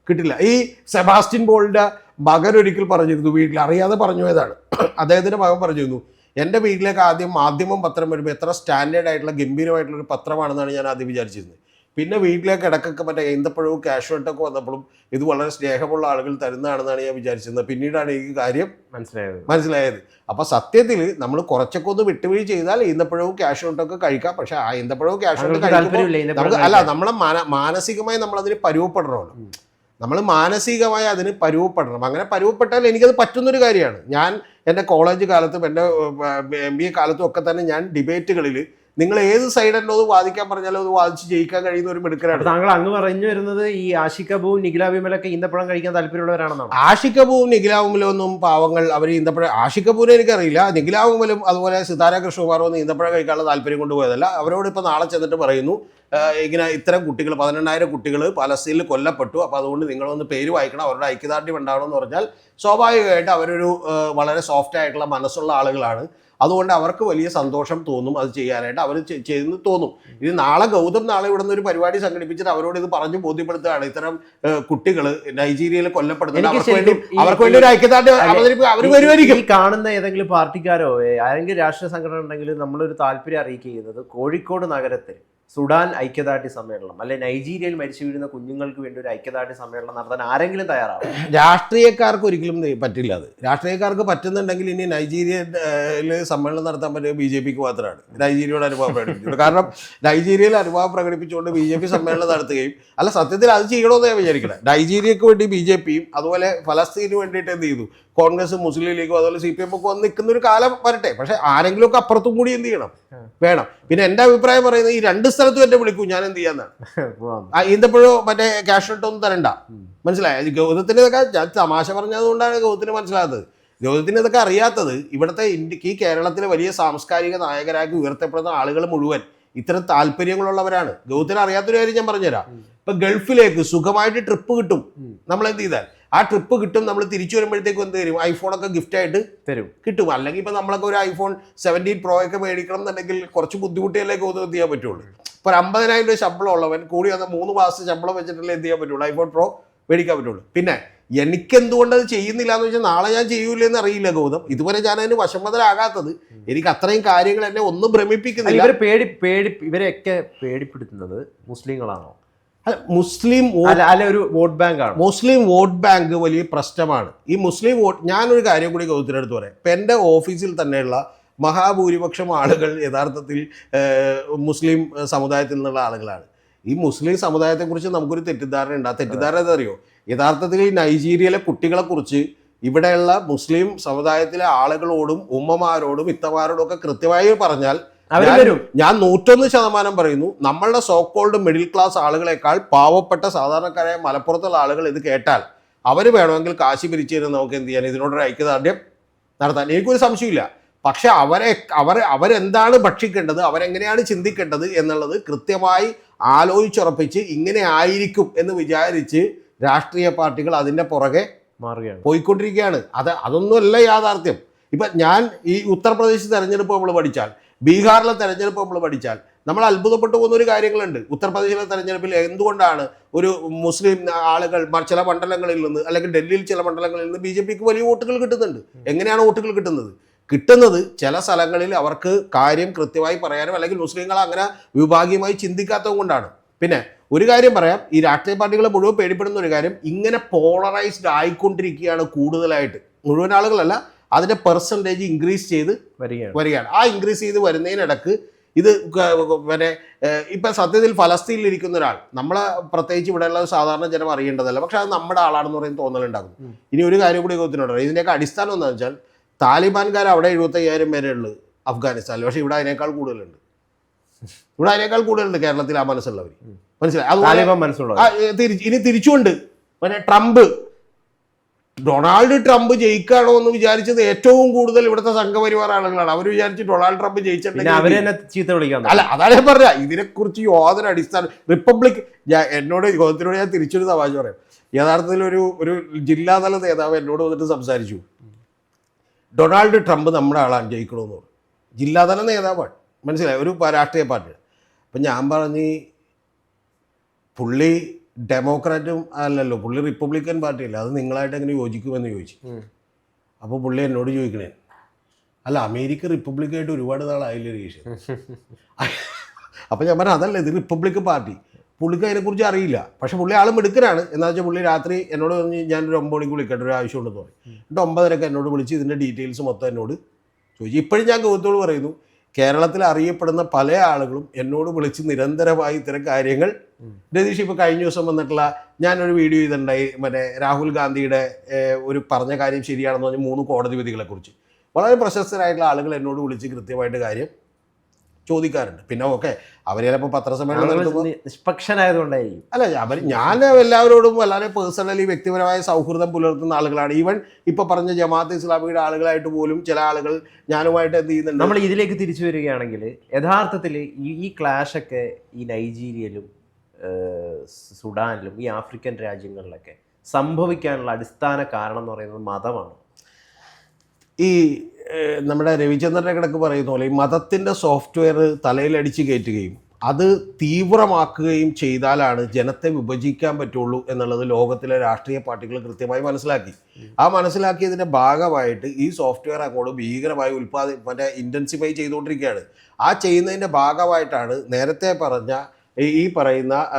S2: കിട്ടില്ല. ഈ സെബാസ്റ്റ്യൻ ബോളിന്റെ മകൻ ഒരിക്കൽ പറഞ്ഞിരുന്നു വീട്ടിൽ അറിയാതെ പറഞ്ഞു പോയതാണ്. അദ്ദേഹത്തിന്റെ മകൻ പറഞ്ഞിരുന്നു എന്റെ വീട്ടിലേക്ക് ആദ്യം മാധ്യമം പത്രം വരുമ്പോൾ എത്ര സ്റ്റാൻഡേർഡ് ആയിട്ടുള്ള ഗംഭീരമായിട്ടുള്ള ഒരു പത്രമാണെന്നാണ് ഞാൻ ആദ്യം വിചാരിച്ചിരുന്നത്. പിന്നെ വീട്ടിലേക്ക് ഇടക്കൊക്കെ മറ്റേ ഈന്തപ്പഴവും കാഷ്വട്ടൊക്കെ വന്നപ്പോഴും ഇത് വളരെ സ്നേഹമുള്ള ആളുകൾ തരുന്നതാണെന്നാണ് ഞാൻ വിചാരിച്ചിരുന്നത്. പിന്നീടാണ് ഈ കാര്യം
S1: മനസ്സിലായത്.
S2: മനസ്സിലായത്. അപ്പോൾ സത്യത്തിൽ നമ്മൾ കുറച്ചൊക്കെ ഒന്ന് വിട്ടുവീഴ്ച ചെയ്താൽ ഈന്തപ്പഴവും ക്യാഷ് ഒക്കെ കഴിക്കാം. പക്ഷേ ആ ഈന്തപ്പഴവും ക്യാഷ്
S1: താങ്കൾക്ക്
S2: കഴിക്കുമ്പോൾ നമുക്ക് അല്ല നമ്മളെ മാനസികമായി നമ്മളതിന് പരുവപ്പെടണമല്ലോ. നമ്മൾ മാനസികമായി അതിന് പരുവപ്പെടണം. അങ്ങനെ പരുവപ്പെട്ടാൽ എനിക്കത് പറ്റുന്നൊരു കാര്യമാണ്. ഞാൻ എന്റെ കോളേജ് കാലത്തും എന്റെ എം ബി എ കാലത്തും ഒക്കെ തന്നെ ഞാൻ ഡിബേറ്റുകളിൽ നിങ്ങൾ ഏത് സൈഡ് എന്നോ അത് വാദിക്കാൻ പറഞ്ഞാലും അത് വാദിച്ച് ജയിക്കാൻ കഴിയുന്ന ഒരു മിടുക്കരാണ്.
S1: താങ്കൾ അങ്ങ് പറഞ്ഞു വരുന്നത് ഈ ആഷിക് അബുവും നിഖില വിമലൊക്കെ ഈന്തപ്പഴം കഴിക്കാൻ താല്പര്യമുള്ളവരാണെന്നാണ്?
S2: ആഷിക്കബുവും നിഖിലാവുമലും ഒന്നും പാവങ്ങൾ അവർ ഈന്തപ്പഴം ആഷിക്കബുവിനെ എനിക്കറിയില്ല. നിഖിലാവുമലും അതുപോലെ സിതാര കൃഷ്ണകുമാറും ഒന്നും ഈന്തപ്പഴം കഴിക്കാനുള്ള താല്പര്യം കൊണ്ടുപോയതല്ല. അവരോട് ഇപ്പോൾ നാളെ ചെന്നിട്ട് പറയുന്നു ഇങ്ങനെ ഇത്തരം കുട്ടികൾ പതിനെണ്ണായിരം കുട്ടികൾ പലസ്തീനിൽ കൊല്ലപ്പെട്ടു. അപ്പോൾ അതുകൊണ്ട് നിങ്ങളൊന്ന് പേര് വായിക്കണം അവരുടെ ഐക്യദാർഢ്യം ഉണ്ടാവണം എന്ന് പറഞ്ഞാൽ സ്വാഭാവികമായിട്ട് അവരൊരു വളരെ സോഫ്റ്റ് ആയിട്ടുള്ള മനസ്സുള്ള ആളുകളാണ്. അതുകൊണ്ട് അവർക്ക് വലിയ സന്തോഷം തോന്നും അത് ചെയ്യാനായിട്ട് അവർ ചെയ്യുന്നു തോന്നും. ഇത് നാളെ ഗൗതം നാളെ ഇവിടെ നിന്ന് ഒരു പരിപാടി സംഘടിപ്പിച്ചിട്ട് അവരോട് ഇത് പറഞ്ഞു ബോധ്യപ്പെടുത്തുകയാണ്. ഇത്തരം കുട്ടികൾ നൈജീരിയയിൽ കൊല്ലപ്പെടുന്നത് അവർക്ക് വേണ്ടി അവർക്ക് വേണ്ടി ഒരു ഐക്യദാർഢ്യം അവർ വരുമായിരിക്കും.
S1: ഈ കാണുന്ന ഏതെങ്കിലും പാർട്ടിക്കാരോ ആരെങ്കിലും രാഷ്ട്രീയ സംഘടന ഉണ്ടെങ്കിൽ നമ്മളൊരു താല്പര്യം അറിയിക്കുന്നത് കോഴിക്കോട് നഗരത്തിൽ സുഡാൻ ഐക്യദാർഢ്യ സമ്മേളനം അല്ലെ നൈജീരിയയിൽ മരിച്ചു വീഴുന്ന കുഞ്ഞുങ്ങൾക്ക് വേണ്ടി ഒരു ഐക്യദാർഢ്യ സമ്മേളനം നടത്താൻ ആരെങ്കിലും തയ്യാറാവും
S2: രാഷ്ട്രീയക്കാർക്ക് ഒരിക്കലും പറ്റില്ല അത്. രാഷ്ട്രീയക്കാർക്ക് പറ്റുന്നുണ്ടെങ്കിൽ ഇനി നൈജീരിയയിൽ സമ്മേളനം നടത്താൻ പറ്റിയ ബി ജെ പിക്ക് മാത്രമാണ്. നൈജീരിയയുടെ അനുഭവം പ്രകടിപ്പിച്ചത് കാരണം നൈജീരിയയിൽ അനുഭവം പ്രകടിപ്പിച്ചുകൊണ്ട് ബി ജെ പി സമ്മേളനം നടത്തുകയും അല്ല സത്യത്തിൽ അത് ചെയ്യണമെന്ന് ഞാൻ വിചാരിക്കണം നൈജീരിയക്ക് വേണ്ടി ബി ജെ പിയും അതുപോലെ ഫലസ്തീന് വേണ്ടിയിട്ട് എന്ത് ചെയ്തു? കോൺഗ്രസ് മുസ്ലിം ലീഗും അതുപോലെ സി പി എം ഒക്കെ വന്ന് നിൽക്കുന്ന ഒരു കാലം വരട്ടെ. പക്ഷെ ആരെങ്കിലും ഒക്കെ അപ്പുറത്തും കൂടി എന്ത് ചെയ്യണം? വേണം. പിന്നെ എന്റെ അഭിപ്രായം പറയുന്നത് ഈ രണ്ട് സ്ഥലത്തും എന്നെ വിളിക്കൂ ഞാൻ എന്ത് ചെയ്യാന്നാണ് ഈന്തപ്പഴോ മറ്റേ ക്യാഷ് ഒന്നും തരണ്ട. മനസ്സിലായോ? ഗൗതത്തിന് ഇതൊക്കെ ഞാൻ തമാശ പറഞ്ഞതുകൊണ്ടാണ് ഗൗതത്തിന് മനസ്സിലാത്തത് ഗൗതത്തിന് ഇതൊക്കെ അറിയാത്തത് ഇവിടുത്തെ ഇന്ത്യയ്ക്ക് ഈ കേരളത്തിലെ വലിയ സാംസ്കാരിക നായകരാക്കി ഉയർത്തപ്പെടുന്ന ആളുകൾ മുഴുവൻ ഇത്തരം താല്പര്യങ്ങളുള്ളവരാണ്. ഗൗതത്തിന് അറിയാത്തൊരു കാര്യം ഞാൻ പറഞ്ഞുതരാം. ഇപ്പൊ ഗൾഫിലേക്ക് സുഖമായിട്ട് ട്രിപ്പ് കിട്ടും. നമ്മൾ എന്ത് ചെയ്താൽ? ആ ട്രിപ്പ് കിട്ടും നമ്മൾ തിരിച്ചു വരുമ്പോഴത്തേക്കും എന്ത് തരും ഒക്കെ ഗിഫ്റ്റ് ആയിട്ട്
S1: തരും.
S2: കിട്ടും. അല്ലെങ്കിൽ ഇപ്പൊ നമ്മളൊക്കെ ഒരു ഐഫോൺ സെവന്റീൻ പ്രോ ഒക്കെ മേടിക്കണം എന്നുണ്ടെങ്കിൽ കുറച്ച് ബുദ്ധിമുട്ടിയല്ലേ ഒന്ന് എന്ത് ചെയ്യാൻ പറ്റുള്ളൂ? ഇപ്പൊ ഒരു അമ്പതിനായിരം രൂപ ശമ്പളം ഉള്ളവൻ കൂടി വന്ന മൂന്ന് മാസം ശമ്പളം വെച്ചിട്ടല്ലേ എന്ത് ചെയ്യാൻ പറ്റുള്ളൂ? ഐഫോൺ പ്രോ മേടിക്കാൻ പറ്റുള്ളൂ. പിന്നെ എനിക്ക് എന്തുകൊണ്ട് അത് ചെയ്യുന്നില്ല എന്ന് വെച്ചാൽ നാളെ ഞാൻ ചെയ്യൂലെന്ന് അറിയില്ല ഗൗതം. ഇതുവരെ ഞാൻ അതിന് വശംവദനാകാത്തത് എനിക്ക് അത്രയും കാര്യങ്ങൾ എന്നെ ഒന്നും ഭ്രമിപ്പിക്കുന്നില്ല.
S1: ഇവരെ പേടി പേടി ഇവരെയൊക്കെ പേടിപ്പെടുത്തുന്നത് മുസ്ലിങ്ങളാണോ?
S2: മുസ്ലിം
S1: അല്ല ഒരു വോട്ട് ബാങ്ക് ആണ്
S2: മുസ്ലിം വോട്ട് ബാങ്ക് വലിയ പ്രശ്നമാണ്. ഈ മുസ്ലിം വോട്ട് ഞാനൊരു കാര്യം കൂടി ഗൗതത്തിനടുത്ത് പറയാം. ഇപ്പം എന്റെ ഓഫീസിൽ തന്നെയുള്ള മഹാഭൂരിപക്ഷം ആളുകൾ യഥാർത്ഥത്തിൽ മുസ്ലിം സമുദായത്തിൽ നിന്നുള്ള ആളുകളാണ്. ഈ മുസ്ലിം സമുദായത്തെക്കുറിച്ച് നമുക്കൊരു തെറ്റിദ്ധാരണ ഉണ്ട്. ആ തെറ്റിദ്ധാരണ എന്തറിയോ യഥാർത്ഥത്തിൽ ഈ നൈജീരിയയിലെ കുട്ടികളെക്കുറിച്ച് ഇവിടെയുള്ള മുസ്ലിം സമുദായത്തിലെ ആളുകളോടും ഉമ്മമാരോടും ഇത്തമാരോടും ഒക്കെ കൃത്യമായി പറഞ്ഞാൽ ഞാൻ- നൂറ്റൊന്ന് ശതമാനം പറയുന്നു. നമ്മളുടെ സോക്കോൾഡ് മിഡിൽ ക്ലാസ് ആളുകളെക്കാൾ പാവപ്പെട്ട സാധാരണക്കാരായ മലപ്പുറത്തുള്ള ആളുകൾ ഇത് കേട്ടാൽ അവർ വേണമെങ്കിൽ കാശി പിരിച്ചു നമുക്ക് എന്ത് ചെയ്യാൻ? ഇതിനോടൊരു ഐക്യദാർഢ്യം നടത്താൻ. എനിക്കൊരു സംശയമില്ല. പക്ഷെ അവരെ അവർ അവരെന്താണ് ഭക്ഷിക്കേണ്ടത്? അവരെങ്ങനെയാണ് ചിന്തിക്കേണ്ടത് എന്നുള്ളത് കൃത്യമായി ആലോചിച്ചുറപ്പിച്ച് ഇങ്ങനെ ആയിരിക്കും എന്ന് വിചാരിച്ച് രാഷ്ട്രീയ പാർട്ടികൾ അതിന്റെ പുറകെ
S1: മാറുകയാണ്.
S2: പോയിക്കൊണ്ടിരിക്കുകയാണ്. അത് അതൊന്നുമല്ല യാഥാർത്ഥ്യം. ഇപ്പം ഞാൻ ഈ ഉത്തർപ്രദേശ് തെരഞ്ഞെടുപ്പ് നമ്മൾ പഠിച്ചാൽ ബീഹാറിലെ തെരഞ്ഞെടുപ്പ് നമ്മൾ പഠിച്ചാൽ നമ്മൾ അത്ഭുതപ്പെട്ടു പോകുന്ന ഒരു കാര്യങ്ങളുണ്ട്. ഉത്തർപ്രദേശിലെ തെരഞ്ഞെടുപ്പിൽ എന്തുകൊണ്ടാണ് ഒരു മുസ്ലിം ആളുകൾ ചില മണ്ഡലങ്ങളിൽ നിന്ന് അല്ലെങ്കിൽ ഡൽഹിയിൽ ചില മണ്ഡലങ്ങളിൽ നിന്ന് ബി ജെ പിക്ക് വലിയ വോട്ടുകൾ കിട്ടുന്നുണ്ട്. എങ്ങനെയാണ് വോട്ടുകൾ കിട്ടുന്നത്? കിട്ടുന്നത് ചില സ്ഥലങ്ങളിൽ അവർക്ക് കാര്യം കൃത്യമായി പറയാനും അല്ലെങ്കിൽ മുസ്ലിങ്ങൾ അങ്ങനെ വിഭാഗീയമായി ചിന്തിക്കാത്തത് കൊണ്ടാണ്. പിന്നെ ഒരു കാര്യം പറയാം ഈ രാഷ്ട്രീയ പാർട്ടികളെ മുഴുവൻ പേടിപ്പെടുന്ന ഒരു കാര്യം ഇങ്ങനെ പോളറൈസ്ഡ് ആയിക്കൊണ്ടിരിക്കുകയാണ് കൂടുതലായിട്ട്. മുഴുവൻ ആളുകളല്ല അതിന്റെ പെർസെന്റേജ് ഇൻക്രീസ് ചെയ്ത്
S1: വരികയാണ്.
S2: വരികയാണ്. ആ ഇൻക്രീസ് ചെയ്ത് വരുന്നതിനിടക്ക് ഇത് പിന്നെ ഇപ്പം സത്യത്തിൽ ഫലസ്തീനിൽ ഇരിക്കുന്ന ഒരാൾ നമ്മൾ പ്രത്യേകിച്ച് ഇവിടെയുള്ള സാധാരണ ജനം അറിയേണ്ടതല്ല പക്ഷെ അത് നമ്മുടെ ആളാണെന്ന് പറയുന്ന തോന്നലുണ്ടാകും ഇനി ഒരു കാര്യം കൂടി ഗോത്തിനുണ്ട് ഇതിന്റെയൊക്കെ അടിസ്ഥാനം എന്താണെന്ന് വെച്ചാൽ താലിബാൻകാർ അവിടെ എഴുപത്തയ്യായിരം പേരേ ഉള്ളൂ അഫ്ഗാനിസ്ഥാനിൽ പക്ഷേ ഇവിടെ അതിനേക്കാൾ കൂടുതലുണ്ട്. ഇവിടെ അതിനേക്കാൾ കൂടുതലുണ്ട് കേരളത്തിൽ ആ മനസ്സുള്ളവർ. മനസ്സിലായി? അത് ഇനി തിരിച്ചുകൊണ്ട് പിന്നെ ട്രംപ് ഡൊണാൾഡ് ട്രംപ് ജയിക്കാണോ എന്ന് വിചാരിച്ചത് ഏറ്റവും കൂടുതൽ ഇവിടുത്തെ സംഘപരിവാർ ആളുകളാണ് അവർ വിചാരിച്ച് ഡൊണാൾഡ് ട്രംപ് ജയിച്ചിട്ടുണ്ടെങ്കിൽ അല്ല അതാണ് ഞാൻ പറഞ്ഞ ഇതിനെക്കുറിച്ച് യാതൊരു അടിസ്ഥാനം റിപ്പബ്ലിക് ഞാൻ എന്നോട് യോഗത്തിനോട് ഞാൻ തിരിച്ചൊരു തമാശ പറയാം. യഥാർത്ഥത്തിൽ ഒരു ഒരു ജില്ലാതല നേതാവ് എന്നോട് വന്നിട്ട് സംസാരിച്ചു. ഡൊണാൾഡ് ട്രംപ് നമ്മുടെ ആളാണ് ജയിക്കണമെന്ന് പറഞ്ഞു. ജില്ലാതല നേതാവാണ്. മനസ്സിലായി? ഒരു രാഷ്ട്രീയ പാർട്ടി അപ്പം ഞാൻ പറഞ്ഞ് പുള്ളി ഡെമോക്രാറ്റും അല്ലല്ലോ പുള്ളി റിപ്പബ്ലിക്കൻ പാർട്ടി പാർട്ടിയല്ല അത് നിങ്ങളായിട്ട് എങ്ങനെ യോജിക്കുമെന്ന് ചോദിച്ചു. അപ്പോൾ പുള്ളി എന്നോട് ചോദിക്കണേ അല്ല അമേരിക്ക റിപ്പബ്ലിക്കായിട്ട് ഒരുപാട് നാളായില്ലേ രേഷ്? അപ്പം ഞാൻ പറഞ്ഞു അതല്ല ഇത് റിപ്പബ്ലിക് പാർട്ടി. പുള്ളിക്ക് അതിനെക്കുറിച്ച് അറിയില്ല. പക്ഷെ പുള്ളി ആളും മിടുക്കനാണ്. എന്താ വെച്ചാൽ പുള്ളി രാത്രി എന്നോട് പറഞ്ഞ് ഞാനൊരു ഒമ്പത് മണിക്ക് വിളിക്കട്ടെ ഒരു ആവശ്യമുണ്ടെന്ന് പറയും എന്നിട്ട് ഒമ്പതരക്ക് എന്നോട് വിളിച്ച് ഇതിന്റെ ഡീറ്റെയിൽസ് മൊത്തം എന്നോട് ചോദിച്ചു. ഇപ്പോഴും ഞാൻ ഗൗതത്തോട് പറയുന്നു കേരളത്തിൽ അറിയപ്പെടുന്ന പല ആളുകളും എന്നോട് വിളിച്ച് നിരന്തരമായി ഇത്തരം കാര്യങ്ങൾ. രതീഷ് ഇപ്പോൾ കഴിഞ്ഞ ദിവസം വന്നിട്ടുള്ള ഞാനൊരു വീഡിയോ ചെയ്തിട്ടുണ്ടായി മറ്റേ രാഹുൽ ഗാന്ധിയുടെ ഒരു പറഞ്ഞ കാര്യം ശരിയാണെന്ന് പറഞ്ഞ മൂന്ന് കോടതി വിധികളെക്കുറിച്ച് വളരെ പ്രശസ്തരായിട്ടുള്ള ആളുകൾ എന്നോട് വിളിച്ച് കൃത്യമായിട്ട് കാര്യം ചോദിക്കാറുണ്ട്. പിന്നെ ഓക്കെ അവർ ചിലപ്പോൾ പത്രസമ്മേളനം നടത്തുമ്പോൾ
S1: നിഷ്പക്ഷനായതുകൊണ്ടായിരിക്കും.
S2: അല്ല അവർ ഞാൻ എല്ലാവരോടും വളരെ പേഴ്സണലി വ്യക്തിപരമായ സൗഹൃദം പുലർത്തുന്ന ആളുകളാണ്. ഈവൻ ഇപ്പൊ പറഞ്ഞ ജമാഅത്ത് ഇസ്ലാമിയുടെ ആളുകളായിട്ട് പോലും ചില ആളുകൾ ഞാനുമായിട്ട് എന്ത് ചെയ്യുന്നുണ്ട്?
S1: നമ്മൾ ഇതിലേക്ക് തിരിച്ചു വരികയാണെങ്കിൽ യഥാർത്ഥത്തിൽ ഈ ക്ലാഷ് ഒക്കെ ഈ നൈജീരിയയിലും സുഡാനിലും ഈ ആഫ്രിക്കൻ രാജ്യങ്ങളിലൊക്കെ സംഭവിക്കാനുള്ള അടിസ്ഥാന കാരണം എന്ന് പറയുന്നത് മതമാണ്.
S2: ഈ നമ്മുടെ രവിചന്ദ്രന്റെ കിടക്ക് പറയുന്ന പോലെ ഈ മതത്തിന്റെ സോഫ്റ്റ്വെയർ തലയിലടിച്ച് കയറ്റുകയും അത് തീവ്രമാക്കുകയും ചെയ്താലാണ് ജനത്തെ വിഭജിക്കാൻ പറ്റുള്ളൂ എന്നുള്ളത് ലോകത്തിലെ രാഷ്ട്രീയ പാർട്ടികൾ കൃത്യമായി മനസ്സിലാക്കി. ആ മനസ്സിലാക്കിയതിന്റെ ഭാഗമായിട്ട് ഈ സോഫ്റ്റ്വെയർ അങ്ങോട്ട് ഭീകരമായി ഉൽപ്പാദി മറ്റേ ഇന്റൻസിഫൈ ചെയ്തുകൊണ്ടിരിക്കുകയാണ്. ആ ചെയ്യുന്നതിന്റെ ഭാഗമായിട്ടാണ് നേരത്തെ പറഞ്ഞ ഈ- പറയുന്ന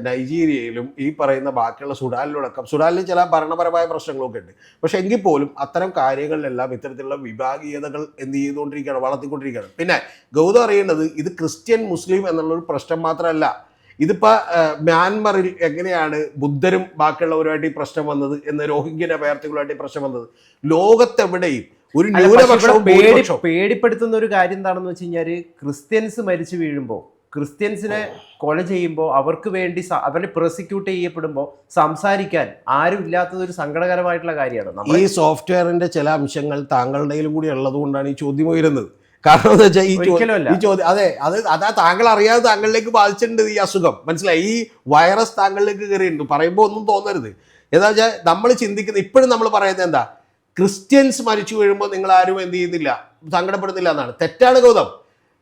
S2: നൈജീരിയയിലും ഈ പറയുന്ന ബാക്കിയുള്ള സുഡാനിലടക്കം സുഡാനിൽ ചില ഭരണപരമായ പ്രശ്നങ്ങളൊക്കെ ഉണ്ട്. പക്ഷെ എങ്കിൽ പോലും അത്തരം കാര്യങ്ങളിലെല്ലാം ഇത്തരത്തിലുള്ള വിഭാഗീയതകൾ എന്ത് ചെയ്തുകൊണ്ടിരിക്കുകയാണ് വളർത്തിക്കൊണ്ടിരിക്കുകയാണ്. പിന്നെ ഗൗതം അറിയേണ്ടത് ഇത് ക്രിസ്ത്യൻ മുസ്ലിം എന്നുള്ളൊരു പ്രശ്നം മാത്രമല്ല. ഇതിപ്പോ ആ, മ്യാൻമറിൽ എങ്ങനെയാണ് ബുദ്ധരും ബാക്കിയുള്ളവരുമായിട്ട് ഈ പ്രശ്നം വന്നത് എന്ന് രോഹിംഗ്യൻ അഭയാർത്ഥികളുമായിട്ട് ഈ പ്രശ്നം വന്നത്? ലോകത്തെവിടെയും ഒരു ന്യൂനപക്ഷം
S1: പേടിപ്പെടുത്തുന്ന ഒരു കാര്യം എന്താണെന്ന് വെച്ച് കഴിഞ്ഞാൽ ക്രിസ്ത്യൻസ് മരിച്ചു വീഴുമ്പോൾ ക്രിസ്ത്യൻസിനെ കൊല ചെയ്യുമ്പോൾ അവർക്ക് വേണ്ടി അവരെ പ്രോസിക്യൂട്ട് ചെയ്യപ്പെടുമ്പോൾ സംസാരിക്കാൻ ആരും ഇല്ലാത്തത് ഒരു സങ്കടകരമായിട്ടുള്ള കാര്യമാണ്.
S2: ഈ സോഫ്റ്റ്വെയറിന്റെ ചില അംശങ്ങൾ താങ്കളുടെ കൂടി ഉള്ളത് കൊണ്ടാണ് ഈ ചോദ്യം ഉയരുന്നത്. കാരണം എന്താ വെച്ചാൽ ഈ ഈ ചോദ്യം അതെ അത് അതാ താങ്കൾ അറിയാതെ താങ്കളിലേക്ക് ബാധിച്ചിട്ടുണ്ട് ഈ അസുഖം. മനസ്സിലായി? ഈ വൈറസ് താങ്കളിലേക്ക് കയറിയിട്ടുണ്ട്. പറയുമ്പോൾ ഒന്നും തോന്നരുത്. എന്താ വെച്ചാൽ നമ്മൾ ചിന്തിക്കുന്ന ഇപ്പോഴും നമ്മൾ പറയുന്നത് എന്താ? ക്രിസ്ത്യൻസ് മരിച്ചു വീഴുമ്പോൾ നിങ്ങൾ ആരും എന്ത് ചെയ്യുന്നില്ല സങ്കടപ്പെടുന്നില്ല എന്നാണ്. തെറ്റാണ് ഗൗതം.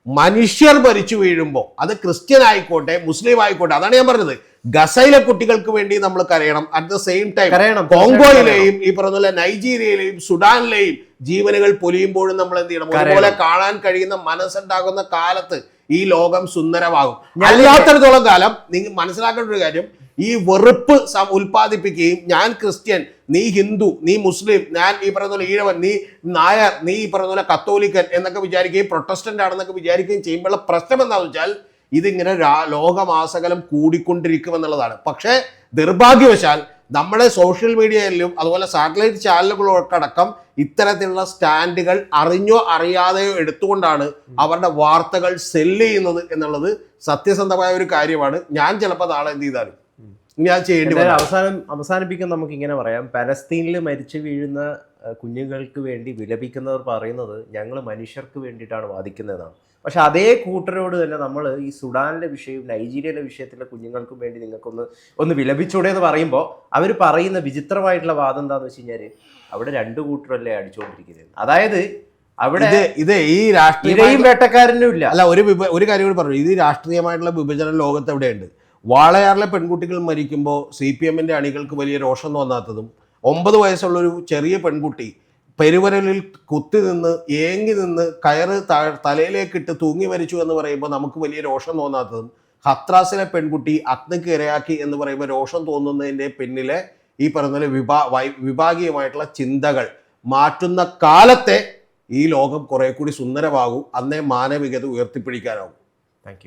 S2: മനുഷ്യർ മരിച്ചു വീഴുമ്പോൾ അത് ക്രിസ്ത്യൻ ആയിക്കോട്ടെ മുസ്ലിം ആയിക്കോട്ടെ അതാണ് ഞാൻ പറഞ്ഞത്. ഗസയിലെ കുട്ടികൾക്ക് വേണ്ടി നമ്മൾ കരയണം. അറ്റ് ദ സെയിം ടൈം കോങ്കോയിലെയും ഈ പറഞ്ഞ പോലെ നൈജീരിയയിലെയും സുഡാനിലെയും ജീവനുകൾ പൊലിയുമ്പോഴും നമ്മൾ എന്ത് ചെയ്യണം? അതുപോലെ കാണാൻ കഴിയുന്ന മനസ്സുണ്ടാകുന്ന കാലത്ത് ഈ ലോകം സുന്ദരമാകും. അല്ലാത്തടത്തോളം കാലം നിങ്ങൾ മനസ്സിലാക്കേണ്ട ഒരു കാര്യം ഈ വെറുപ്പ് ഉൽപ്പാദിപ്പിക്കുകയും ഞാൻ ക്രിസ്ത്യൻ നീ ഹിന്ദു നീ മുസ്ലിം ഞാൻ ഈ പറയുന്ന പോലെ ഈഴവൻ നീ നായർ നീ ഈ പറയുന്ന പോലെ കത്തോലിക്കൻ എന്നൊക്കെ വിചാരിക്കുകയും പ്രൊട്ടസ്റ്റന്റ് ആണെന്നൊക്കെ വിചാരിക്കുകയും ചെയ്യുമ്പോഴുള്ള പ്രശ്നം എന്താണെന്ന് വെച്ചാൽ ഇതിങ്ങനെ ലോകമാസകലം കൂടിക്കൊണ്ടിരിക്കും എന്നുള്ളതാണ് പക്ഷേ നിർഭാഗ്യവശാൽ നമ്മുടെ സോഷ്യൽ മീഡിയയിലും അതുപോലെ സാറ്റലൈറ്റ് ചാനലുകളൊക്കെ ഇത്തരത്തിലുള്ള സ്റ്റാൻഡുകൾ അറിഞ്ഞോ അറിയാതെയോ എടുത്തുകൊണ്ടാണ് അവരുടെ വാർത്തകൾ സെല്ല് ചെയ്യുന്നത് എന്നുള്ളത് സത്യസന്ധമായ ഒരു കാര്യമാണ്. ഞാൻ ചിലപ്പോൾ നാളെ എന്ത് ചെയ്താലും. ഞാൻ ചെയ്യേണ്ടി വരും
S1: അവസാനം അവസാനിപ്പിക്കാൻ നമുക്ക് ഇങ്ങനെ പറയാം. പലസ്തീനിൽ മരിച്ചു വീഴുന്ന കുഞ്ഞുങ്ങൾക്ക് വേണ്ടി വിലപിക്കുന്നവർ പറയുന്നത് ഞങ്ങൾ മനുഷ്യർക്ക് വേണ്ടിയിട്ടാണ് വാദിക്കുന്നതാണ്. പക്ഷെ അതേ കൂട്ടരോട് തന്നെ നമ്മൾ ഈ സുഡാനിലെ വിഷയവും നൈജീരിയയിലെ വിഷയത്തിലെ കുഞ്ഞുങ്ങൾക്കും വേണ്ടി നിങ്ങൾക്കൊന്ന് ഒന്ന് വിലപിച്ചൂടെ എന്ന് പറയുമ്പോൾ അവർ പറയുന്ന വിചിത്രമായിട്ടുള്ള വാദം എന്താണെന്ന് വെച്ച് കഴിഞ്ഞാൽ അവിടെ രണ്ട് കൂട്ടരല്ലേ അടിച്ചുകൊണ്ടിരിക്കുന്നത്. അതായത് അവിടെ
S2: ഇത് ഈ രാഷ്ട്രീയ
S1: വേട്ടക്കാരനും ഇല്ല.
S2: അല്ല ഒരു ഒരു കാര്യം കൂടി പറഞ്ഞു. ഇത് രാഷ്ട്രീയമായിട്ടുള്ള വിഭജനം ലോകത്ത് എവിടെയുണ്ട്? വാളയാറിലെ പെൺകുട്ടികൾ മരിക്കുമ്പോൾ സി പി എമ്മിന്റെ അണികൾക്ക് വലിയ രോഷം തോന്നാത്തതും ഒമ്പത് വയസ്സുള്ളൊരു ചെറിയ പെൺകുട്ടി പെരുവരലിൽ കുത്തി നിന്ന് ഏങ്ങി നിന്ന് കയറ് തലയിലേക്കിട്ട് തൂങ്ങി മരിച്ചു എന്ന് പറയുമ്പോൾ നമുക്ക് വലിയ രോഷം തോന്നാത്തതും ഹത്രാസിലെ പെൺകുട്ടി അഗ്നിക്ക് ഇരയാക്കി എന്ന് പറയുമ്പോൾ രോഷം തോന്നുന്നതിന്റെ പിന്നിലെ ഈ പോലെ വിഭാ വിഭാഗീയമായിട്ടുള്ള ചിന്തകൾ മാറ്റുന്ന കാലത്തെ ഈ ലോകം കുറെ കൂടി സുന്ദരമാകും അന്നേ മാനവികത ഉയർത്തിപ്പിടിക്കാനാവും
S1: താങ്ക്